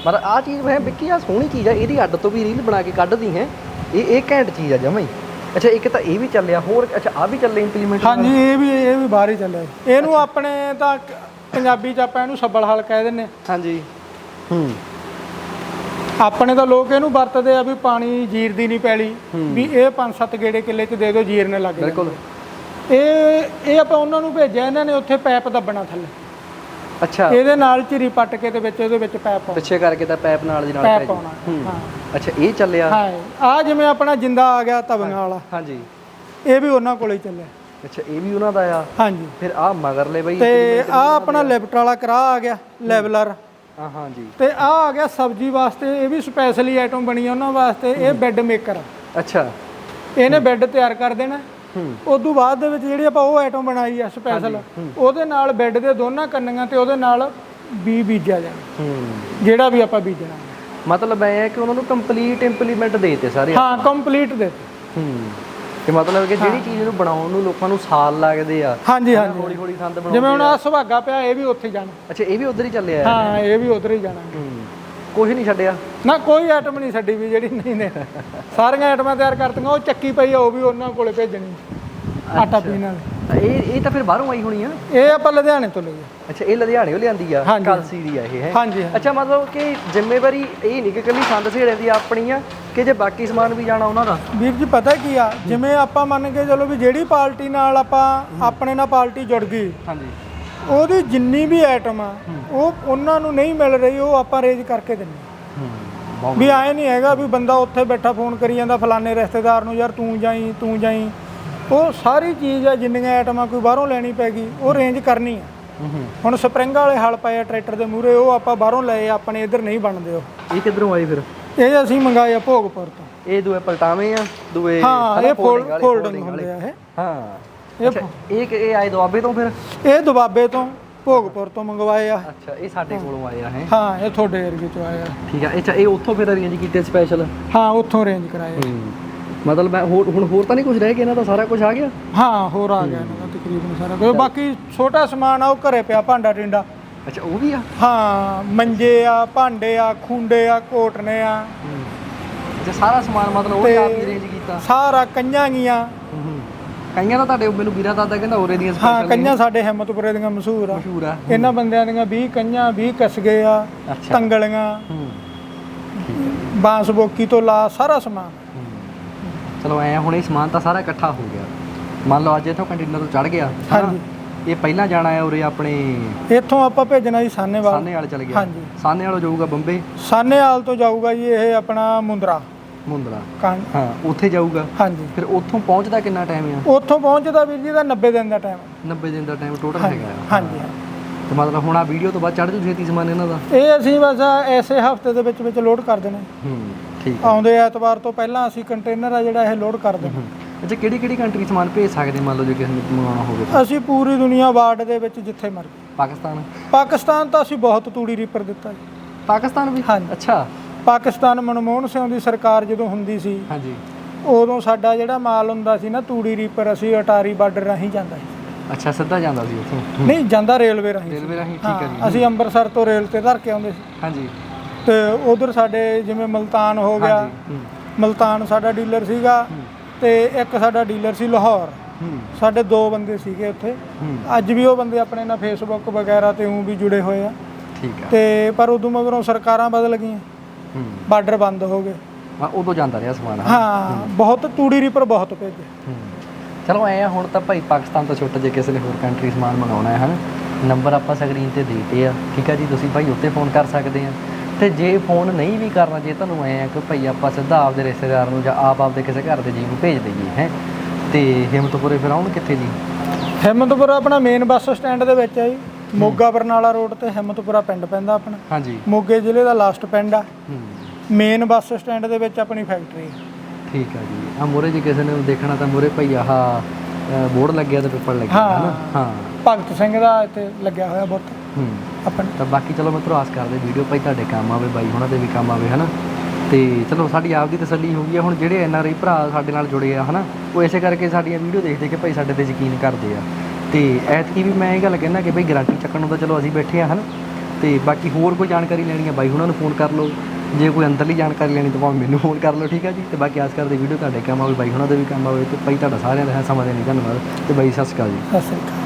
ਮਤਲਬ ਆ ਚੀਜ਼ ਮੈਂ ਵਿੱਕੀ ਆ ਸੋਹਣੀ ਚੀਜ਼ ਆ ਇਹਦੀ ਅੱਡ ਤੋਂ ਵੀ ਰੀਲ ਬਣਾ ਕੇ ਕੱਢਦੀ ਹੈ। ਇਹ ਇਹ ਘੈਂਟ ਚੀਜ਼ ਆ ਜਮਾਂ ਹੀ। ਅੱਛਾ ਇੱਕ ਤਾਂ ਇਹ ਵੀ ਚੱਲਿਆ ਹੋਰ ਅੱਛਾ ਆ ਵੀ ਚੱਲੇ ਇੰਪਲੀਮੈਂਟ ਹਾਂਜੀ ਇਹ ਵੀ ਇਹ ਵੀ ਬਾਹਰ ਹੀ ਚੱਲਿਆ। ਇਹਨੂੰ ਆਪਣੇ ਤਾਂ ਪੰਜਾਬੀ ਚ ਆਪਾਂ ਇਹਨੂੰ ਸੱਬਲ ਹਲ ਕਹਿ ਦਿੰਨੇ ਹਾਂਜੀ। ਹੂੰ। ਆਪਣੇ ਤਾਂ ਲੋਕ ਇਹਨੂੰ ਵਰਤਦੇ ਆ ਵੀ ਪਾਣੀ ਜੀਰ ਦੀ ਨਹੀਂ ਪੈਲੀ ਵੀ ਇਹ ਪੰਜ ਸੱਤ ਗੇੜੇ ਕਿੱਲੇ ਚ ਦੇ ਦਿਓ ਜੀਰ ਨੇ ਲੱਗ। ਬਿਲਕੁਲ। ਇਹ ਇਹ ਆਪਾਂ ਉਹਨਾਂ ਨੂੰ ਭੇਜਿਆ ਇਹਨਾਂ ਨੇ ਉੱਥੇ ਪੈਪ ਦੱਬਣਾ ਥੱਲੇ। ਅੱਛਾ। ਇਹਦੇ ਨਾਲ ਝਿਰੀ ਪੱਟ ਕੇ ਤੇ ਵਿੱਚ ਉਹਦੇ ਵਿੱਚ ਪੈਪ ਪਾਉਣਾ। ਪਿੱਛੇ ਕਰਕੇ ਤਾਂ ਪੈਪ ਨਾਲ ਦੀ ਨਾਲ ਪੈਪ ਪਾਉਣਾ ਹੂੰ। ਹਾਂ। ਅੱਛਾ ਇਹ ਚੱਲਿਆ। ਹਾਂ ਆ ਜਿਵੇਂ ਆਪਣਾ ਜਿੰਦਾ ਆ ਗਿਆ ਤਵੀਆਂ ਵਾਲਾ। ਹਾਂਜੀ। ਇਹ ਵੀ ਉਹਨਾਂ ਕੋਲੇ ਹੀ ਚੱਲਿਆ। ਅੱਛਾ ਇਹ ਵੀ ਉਹਨਾਂ ਦਾ ਆ? ਹਾਂਜੀ। ਫਿਰ ਆ ਮਗਰਲੇ ਬਈ ਤੇ ਆ ਆਪਣਾ ਲਿਫਟ ਵਾਲਾ ਕਰਾ ਆ ਗਿਆ ਲੈਵਲਰ। ਹਾਂ ਹਾਂਜੀ। ਤੇ ਆ ਆ ਗਿਆ ਸਬਜ਼ੀ ਵਾਸਤੇ ਇਹ ਵੀ ਸਪੈਸ਼ਲੀ ਆਈਟਮ ਬਣੀ ਆ ਉਹਨਾਂ ਵਾਸਤੇ ਇਹ ਬੈੱਡ ਮੇਕਰ। ਅੱਛਾ। ਇਹਨੇ ਬੈੱਡ ਤਿਆਰ ਕਰ ਦੇਣਾ। ਹੂੰ ਉਦੋਂ ਬਾਅਦ ਦੇ ਵਿੱਚ ਜਿਹੜੀ ਆਪਾਂ ਉਹ ਆਈਟਮ ਬਣਾਈ ਆ ਸਪੈਸ਼ਲ ਉਹਦੇ ਨਾਲ ਬੈੱਡ ਦੇ ਦੋਨਾਂ ਕੰਨੀਆਂ ਤੇ ਉਹਦੇ ਨਾਲ ਬੀ ਬੀਜਿਆ ਜਾਣਾ ਜਿਹੜਾ ਵੀ ਆਪਾਂ ਬੀਜਣਾ ਮਤਲਬ ਐ ਹੈ ਕਿ ਉਹਨਾਂ ਨੂੰ ਕੰਪਲੀਟ ਇੰਪਲੀਮੈਂਟ ਦੇਤੇ ਸਾਰੇ ਹਾਂ ਕੰਪਲੀਟ ਦੇ ਹੂੰ। ਕਿ ਮਤਲਬ ਕਿ ਜਿਹੜੀ ਚੀਜ਼ ਨੂੰ ਬਣਾਉਣ ਨੂੰ ਲੋਕਾਂ ਨੂੰ ਸਾਲ ਲੱਗਦੇ ਆ। ਹਾਂਜੀ ਹਾਂਜੀ। ਹੌਲੀ ਹੌਲੀ ਸੰਦ ਬਣਾਉਂਦੇ ਜਿਵੇਂ ਹੁਣ ਆ। ਸੁਭਾਗਾ ਪਿਆ ਇਹ ਵੀ ਉੱਥੇ ਜਾਣਾ। ਅੱਛਾ ਇਹ ਵੀ ਉਧਰ ਹੀ ਚੱਲਿਆ ਹਾਂ ਇਹ ਵੀ ਉਧਰ ਹੀ ਜਾਣਾ। ਹੂੰ। ਕੁਝ ਨਹੀਂ ਛੱਡਿਆ। ਨਾ ਕੋਈ ਆਈਟਮ ਨਹੀਂ ਛੱਡੀ ਵੀ ਜਿਹੜੀ ਨਹੀਂ ਨੇ। ਸਾਰੀਆਂ ਆਈਟਮਾਂ ਤਿਆਰ ਕਰਤੀਆਂ ਉਹ ਚੱਕੀ ਪਈ ਆ ਉਹ ਵੀ ਉਹਨਾਂ ਕੋਲੇ ਭੇਜਣੀ। ਆਟਾ ਪੀਣ ਵਾਲੀ। ਇਹ ਇਹ ਤਾਂ ਫਿਰ ਬਾਹਰੋਂ ਆਈ ਹੋਣੀ ਆ। ਇਹ ਆਪਾਂ ਲੁਧਿਆਣੇ ਤੋਂ ਲਈ ਅੱਛਾ ਇਹ ਲੁਧਿਆਣਿਓਂ ਲਿਆਂਦੀ ਆ? ਹਾਂਜੀ। ਕਲਸੀ ਦੀ ਆ ਇਹ ਹੈ? ਹਾਂਜੀ ਹਾਂਜੀ। ਅੱਛਾ ਮਤਲਬ ਕਿ ਜ਼ਿੰਮੇਵਾਰੀ ਇਹ ਨਹੀਂ ਕਿ ਇਕੱਲੀ ਸੰਦ ਸੇੜੇ ਦੀ ਆਪਣੀ ਆ ਕਿ ਜੇ ਬਾਕੀ ਸਮਾਨ ਵੀ ਜਾਣਾ ਉਹਨਾਂ ਦਾ? ਵੀਰ ਜੀ ਪਤਾ ਕੀ ਆ? ਜਿਵੇਂ ਆਪਾਂ ਮੰਨ ਕੇ ਚਲੋ ਵੀ ਜਿਹੜੀ ਪਾਰਟੀ ਨਾਲ ਆਪਾਂ ਆਪਣੇ ਨਾਲ ਪਾਰਟੀ ਜੁੜ ਗਈ ਹਾਂਜੀ। ਉਹਦੀ ਜਿੰਨੀ ਵੀ ਆਈਟਮ ਆ ਉਹ ਉਹਨਾਂ ਨੂੰ ਨਹੀਂ ਮਿਲ ਰਹੀ ਉਹ ਆਪਾਂ ਰੇਜ ਕਰਕੇ ਹੂੰ। ਬਹੁਤ ਵੀ ਐ ਨਹੀਂ ਹੈਗਾ ਵੀ ਬੰਦਾ ਉੱਥੇ ਬੈਠਾ ਫੋਨ ਕਰੀ ਜਾਂਦਾ ਫਲਾਣੇ ਰਿਸ਼ਤੇਦਾਰ ਨੂੰ ਯਾਰ ਤੂੰ ਜਾਈ ਤੂੰ ਜਾਈ। ਉਹ ਸਾਰੀ ਚੀਜ਼ ਆ ਜਿੰਨੀਆਂ ਆਈਟਮਾਂ ਕੋਈ ਬਾਹਰੋਂ ਲੈਣੀ ਪੈ ਗਈ ਉਹ ਰੇਂਜ ਕਰਨੀ ਆ। ਹੂੰ ਹੁਣ ਸਪਰਿੰਗ ਵਾਲੇ ਹਲ ਪਏ ਆ ਟਰੈਕਟਰ ਦੇ ਮੂਹਰੇ ਉਹ ਆਪਾਂ ਬਾਹਰੋਂ ਲਏ ਆ, ਆਪਣੇ ਇੱਧਰ ਨਹੀਂ ਬਣਦੇ ਉਹ। ਇਹ ਕਿੱਧਰੋਂ ਆਏ ਫਿਰ? ਇਹ ਅਸੀਂ ਮੰਗਾਏ ਆ ਭੋਗਪੁਰ ਤੋਂ। ਇਹ ਦੂਏ ਪਲਟਾਵੇਂ ਆ ਦੂਏ ਹਾਂ ਇਹ ਫੋਲਡਿੰਗ ਹੁੰਦੇ ਆ ਇਹ। ਹਾਂ। ਅੱਛਾ ਇਹ ਕਿ- ਇਹ ਆਏ ਦੁਆਬੇ ਤੋਂ ਫਿਰ? ਇਹ ਦੁਬਾਬੇ ਤੋਂ ਭੋਗਪੁਰ ਤੋਂ ਮੰਗਵਾਏ ਆ। ਅੱਛਾ ਇਹ ਸਾਡੇ ਕੋਲੋਂ ਆਏ ਆ ਹੈ? ਹਾਂ ਇਹ ਤੁਹਾਡੇ ਏਰੀਏ ਚੋਂ ਆਏ ਆ। ਠੀਕ ਆ ਅੱਛਾ ਇਹ ਉੱਥੋਂ ਫਿਰ ਅਰੇਂਜ ਕੀਤੇ ਸਪੈਸ਼ਲ ਹਾਂ ਉੱਥੋਂ ਰੇਂਜ ਕਰਾਏ ਆ। ਮਤਲਬ ਮੈਂ ਹੋਰ ਹੁਣ ਹੋਰ ਤਾਂ ਨਹੀਂ ਕੁਝ ਰਹਿ ਗਿਆ ਇਹਨਾਂ ਦਾ ਸਾਰਾ ਕੁਝ ਆ ਗਿਆ? ਹਾਂ ਹੋਰ ਆ ਗਿਆ ਇਹਨਾਂ ਦਾ ਤਕਰੀਬਨ ਸਾਰਾ। ਕੁਝ ਬਾਕੀ ਛੋਟਾ ਸਮਾਨ ਆ ਉਹ ਘਰੇ ਪਿਆ ਭਾਂਡਾ ਟਿੰਡਾ। ਅੱਛਾ ਉਹ ਵੀ ਆ? ਹਾਂ ਮੰਜੇ ਆ ਭਾਂਡੇ ਆ ਖੁੰਡੇ ਆ ਕੋਟਨੇ ਆ। ਸਾਰਾ ਸਮਾਨ ਮਤਲਬ ਉਹ ਤੇ- ਆਪ ਹੀ ਅਰੇਂਜ ਕੀਤਾ? ਸਾਰਾ ਕੰਨਾਂ ਗੀਆਂ। ਕਈਆਂ ਦਾ ਤੁਹਾਡੇ ਮੈਨੂੰ ਵੀਰਾ ਦਾਦਾ ਕਹਿੰਦਾ ਉਰੇ ਦੀਆਂ ਹਾਂ ਕੰਨਾਂ ਸਾਡੇ ਹਿੰਮਤਪੁਰੇ ਦੀਆਂ ਮਸ਼ਹੂਰ ਆ। ਮਸ਼ਹੂਰ ਆ। ਇਹਨਾਂ ਬੰਦਿਆਂ ਦੀਆਂ 20 ਕੰਨਾਂ 20 ਕਸਗੇ ਆ ਅੱਛਾ। ਤੰਗਲੀਆਂ ਹੂੰ। ਬਾਂਸ ਬੋਕੀ ਤੋਂ ਲਾ ਸਾਰਾ ਸਮਾਨ। ਚਲੋ ਐ ਹੁਣ ਇਹ ਸਮਾਨ ਤਾਂ ਸਾਰਾ ਇਕੱਠਾ ਹੋ ਗਿਆ। ਮੰਨ ਲਓ ਅੱਜ ਇਥੋਂ ਕੰਟੇਨਰ ਤੋਂ ਚੜ ਗਿਆ ਹਨਾ? ਇਹ ਪਹਿਲਾਂ ਜਾਣਾ ਹੈ ਉਰੇ ਆਪਣੇ ਇੱਥੋਂ ਆਪਾਂ ਭੇਜਣਾ ਜੀ ਸਾਨੇਵਾਲ। ਸਾਨੇ ਵਾਲ ਚਲ ਗਿਆ। ਹਾਂਜੀ। ਸਾਨੇ ਵਾਲੋਂ ਜਾਊਗਾ ਬੰਬੇ? ਸਾਨੇਵਾਲ ਤੋਂ ਜਾਊਗਾ ਜੀ ਇਹ ਆਪਣਾ ਮੁੰਦਰਾ। ਮੁੰਦਰਾ। ਕਾਂ ਹਾਂ ਉੱਥੇ ਜਾਊਗਾ? ਹਾਂਜੀ। ਫਿਰ ਉੱਥੋਂ ਪਹੁੰਚਦਾ ਕਿੰਨਾ ਟਾਈਮ ਆ? ਉੱਥੋਂ ਪਹੁੰਚਦਾ ਵੀਰ ਜੀ ਦਾ 90 ਦਿਨ ਦਾ ਟਾਈਮ 90 ਦਿਨ ਦਾ ਟਾਈਮ ਟੋਟਲ ਹਾਂਜੀ ਹੈਗਾ ਆ। ਹਾਂਜੀ ਤੇ ਮਤਲਬ ਹੁਣ ਆ ਵੀਡੀਓ ਤੋਂ ਬਾਅਦ ਚੜ ਜੂ ਛੇਤੀ ਸਮਾਨ ਇਹਨਾਂ ਦਾ? ਇਹ ਅਸੀਂ ਬਸ ਐਸੇ ਹਫ਼ਤੇ ਦੇ ਵਿੱਚ ਵਿੱਚ ਲੋਡ ਕਰ ਦੇਣੇ। ਹੂੰ ਠੀਕ ਆ। ਆਉਂਦੇ ਐਤਵਾਰ ਤੋਂ ਪਹਿਲਾਂ ਅਸੀਂ ਕੰਟੇਨਰ ਆ ਜਿਹੜਾ ਇਹ ਲੋਡ ਕਰ ਦੇਣਾ। ਹੂੰ। ਅੱਛਾ ਕਿਹੜੀ ਕਿਹੜੀ ਕੰਟਰੀ ਸਮਾਨ ਭੇਜ ਸਕਦੇ ਮੰਨ ਲਓ ਜੇ ਕਿਸੇ ਨੇ ਮੰਗਵਾਉਣਾ ਹੋਵੇ ਤਾਂ? ਅਸੀਂ ਪੂਰੀ ਦੁਨੀਆ ਵਾਰਡ ਦੇ ਵਿੱਚ ਜਿੱਥੇ ਮਰਜ਼ੀ। ਪਾਕਿਸਤਾਨ? ਪਾਕਿਸਤਾਨ ਤਾਂ ਅਸੀਂ ਬਹੁਤ ਤੂੜੀ ਰੀਪਰ ਦਿੱਤਾ ਜੀ। ਪਾਕਿਸਤਾਨ ਵੀ? ਹਾਂਜੀ। ਅੱਛਾ। ਪਾਕਿਸਤਾਨ ਮਨਮੋਹਨ ਸਿੰਘ ਦੀ ਸਰਕਾਰ ਜਦੋਂ ਹੁੰਦੀ ਸੀ ਹਾਂਜੀ। ਉਦੋਂ ਸਾਡਾ ਜਿਹੜਾ ਮਾਲ ਹੁੰਦਾ ਸੀ ਨਾ ਤੂੜੀ ਰੀਪਰ ਅਸੀਂ ਅਟਾਰੀ ਬਾਰਡਰ ਰਾਹੀਂ ਜਾਂਦਾ ਸੀ। ਅੱਛਾ ਸਿੱਧਾ ਜਾਂਦਾ ਸੀ ਉੱਥੋਂ? ਨਹੀਂ ਜਾਂਦਾ ਰੇਲਵੇ ਰਾਹੀਂ। ਰੇਲਵੇ ਰਾਹੀਂ ਠੀਕ ਹੈ ਜੀ। ਅਸੀਂ ਅੰਮ੍ਰਿਤਸਰ ਤੋਂ ਰੇਲ ਤੇ ਧਰ ਕੇ ਆਉਂਦੇ ਸੀ। ਹਾਂਜੀ। ਤੇ ਉਧਰ ਸਾਡੇ ਜਿਵੇਂ ਮਲਤਾਨ ਹੋ ਗਿਆ ਮਲਤਾਨ ਸਾਡਾ ਡੀਲਰ ਸੀਗਾ ਤੇ ਇੱਕ ਸਾਡਾ ਡੀਲਰ ਸੀ ਲਾਹੌਰ। ਸਾਡੇ ਦੋ ਬੰਦੇ ਸੀਗੇ ਉੱਥੇ। ਅੱਜ ਵੀ ਉਹ ਬੰਦੇ ਆਪਣੇ ਨਾਲ ਫੇਸਬੁੱਕ ਵਗੈਰਾ ਤੇ ਉਹ ਵੀ ਜੁੜੇ ਹੋਏ ਆ। ਠੀਕ ਆ। ਤੇ ਪਰ ਉਦੋਂ ਮਗਰੋਂ ਸਰਕਾਰਾਂ ਬਦਲ ਗਈਆਂ। ਬਾਰਡਰ ਬੰਦ ਹੋ ਗਏ। ਆ ਉਦੋਂ ਜਾਂਦਾ ਰਿਹਾ ਸਮਾਨ ਹਾਂ। ਹਾਂ ਬਹੁਤ ਤੂੜੀ ਰੀਪਰ ਬਹੁਤ ਭੇਜੇ ਹੂੰ। ਚਲੋ ਐ ਆ ਹੁਣ ਤਾਂ ਭਾਈ ਪਾਕਿਸਤਾਨ ਤੋਂ ਛੁੱਟ ਜੇ ਕਿਸੇ ਨੇ ਹੋਰ ਕੰਟਰੀ ਸਮਾਨ ਮੰਗਾਉਣਾ ਹੈ ਹਨ? ਨੰਬਰ ਆਪਾਂ ਸਕਰੀਨ ਤੇ ਦਿੱਤੇ ਆ। ਠੀਕ ਆ ਜੀ ਤੁਸੀਂ ਭਾਈ ਉੱਤੇ ਫੋਨ ਕਰ ਸਕਦੇ ਆ। ਤੇ ਜੇ ਫੋਨ ਨਹੀਂ ਵੀ ਕਰਨਾ ਜੇ ਤੁਹਾਨੂੰ ਐ ਆ ਕਿ ਭਾਈ ਆਪਾਂ ਸਿੱਧਾ ਆਪਦੇ ਰਿਸ਼ਤੇਦਾਰ ਨੂੰ ਜਾਂ ਆਪ ਆਪਦੇ ਕਿਸੇ ਘਰ ਦੇ ਜੀ ਨੂੰ ਭੇਜ ਦਈਏ ਹੈ? ਤੇ ਹਿੰਮਤਪੁਰੇ ਫਿਰ ਆਉਣ ਕਿੱਥੇ ਜੀ? ਹਿੰਮਤਪੁਰਾ ਆਪਣਾ ਮੇਨ ਬੱਸ ਸਟੈਂਡ ਦੇ ਵਿੱਚ ਹੈ ਜੀ। ਮੋਗਾ ਬਰਨਾਲਾ ਰੋਡ ਤੇ ਹਿੰਮਤਪੁਰਾ ਪਿੰਡ ਪੈਂਦਾ ਆਪਣਾ। ਹਾਂਜੀ। ਮੋਗੇ ਜ਼ਿਲ੍ਹੇ ਦਾ ਲਾਸਟ ਪਿੰਡ ਆ। ਮੇਨ ਬੱਸ ਸਟੈਂਡ ਦੇ ਵਿੱਚ ਆਪਣੀ ਫੈਕਟਰੀ ਹੈ ਠੀਕ ਆ ਜੀ। ਆ ਮੋਰੇ ਜੇ ਕਿਸੇ ਨੇ ਦੇਖਣਾ ਤਾਂ ਮੋਰੇ ਭਾਈ ਆਹ ਬੋਰਡ ਲੱਗਿਆ ਤੇ ਪੇਪਰ ਲੱਗਿਆ ਹਾਂ। ਹਨਾ? ਹਾਂ। ਭਗਤ ਸਿੰਘ ਦਾ ਇੱਥੇ ਲੱਗਿਆ ਹੋਇਆ ਬਹੁਤ ਹੂੰ। ਆਪਣਾ। ਤਾਂ ਬਾਕੀ ਚਲੋ ਮਿੱਤਰੋ ਆਸ ਕਰਦੇ ਵੀਡੀਓ ਭਾਈ ਤੁਹਾਡੇ ਕੰਮ ਆਵੇ ਬਾਈ ਹੁਣਾਂ ਦੇ ਵੀ ਕੰਮ ਆਵੇ ਹਨਾ? ਤੇ ਚਲੋ ਸਾਡੀ ਆਪ ਦੀ ਤਸੱਲੀ ਹੋ ਗਈ ਹੁਣ ਜਿਹੜੇ ਐਨ ਆਰ ਆਈ ਭਰਾ ਸਾਡੇ ਨਾਲ ਜੁੜੇ ਆ ਹਨਾ? ਉਹ ਇਸੇ ਕਰਕੇ ਸਾਡੀਆਂ ਵੀਡੀਓ ਦੇਖਦੇ ਕਿ ਭਾਈ ਸਾਡੇ ਤੇ ਯਕੀਨ ਕਰਦੇ ਆ। ਤੇ ਐਤਕੀ ਵੀ ਮੈਂ ਇਹ ਗੱਲ ਕਹਿਣਾ ਕਿ ਬਈ ਗਾਰੰਟੀ ਚੱਕਣ ਨੂੰ ਤਾਂ ਚਲੋ ਅਸੀਂ ਬੈਠੇ ਆ ਹਨਾ? ਤੇ ਬਾਕੀ ਹੋਰ ਕੋਈ ਜਾਣਕਾਰੀ ਲੈਣੀ ਆ ਬਾਈ ਹੁਣਾਂ ਨੂੰ ਫੋਨ ਕਰ ਲਓ। ਜੇ ਕੋਈ ਅੰਦਰਲੀ ਜਾਣਕਾਰੀ ਲੈਣੀ ਤਾਂ ਭਾਵੇਂ ਮੈਨੂੰ ਫੋਨ ਕਰ ਲਓ, ਠੀਕ ਆ ਜੀ? ਤੇ ਬਾਕੀ ਆਸ ਕਰਦੇ ਵੀਡੀਓ ਤੁਹਾਡੇ ਕੰਮ ਆਵੇ, ਬਾਈ ਉਹਨਾਂ ਦੇ ਵੀ ਕੰਮ ਆਵੇ, ਤੇ ਭਾਈ ਤੁਹਾਡਾ ਸਾਰਿਆਂ ਦਾ ਸਮਾਂ ਦੇਣ ਲਈ ਧੰਨਵਾਦ। ਤੇ ਬਾਈ, ਸਤਿ ਸ਼੍ਰੀ ਅਕਾਲ ਜੀ। ਸਤਿ ਸ੍ਰੀ ਅਕਾਲ।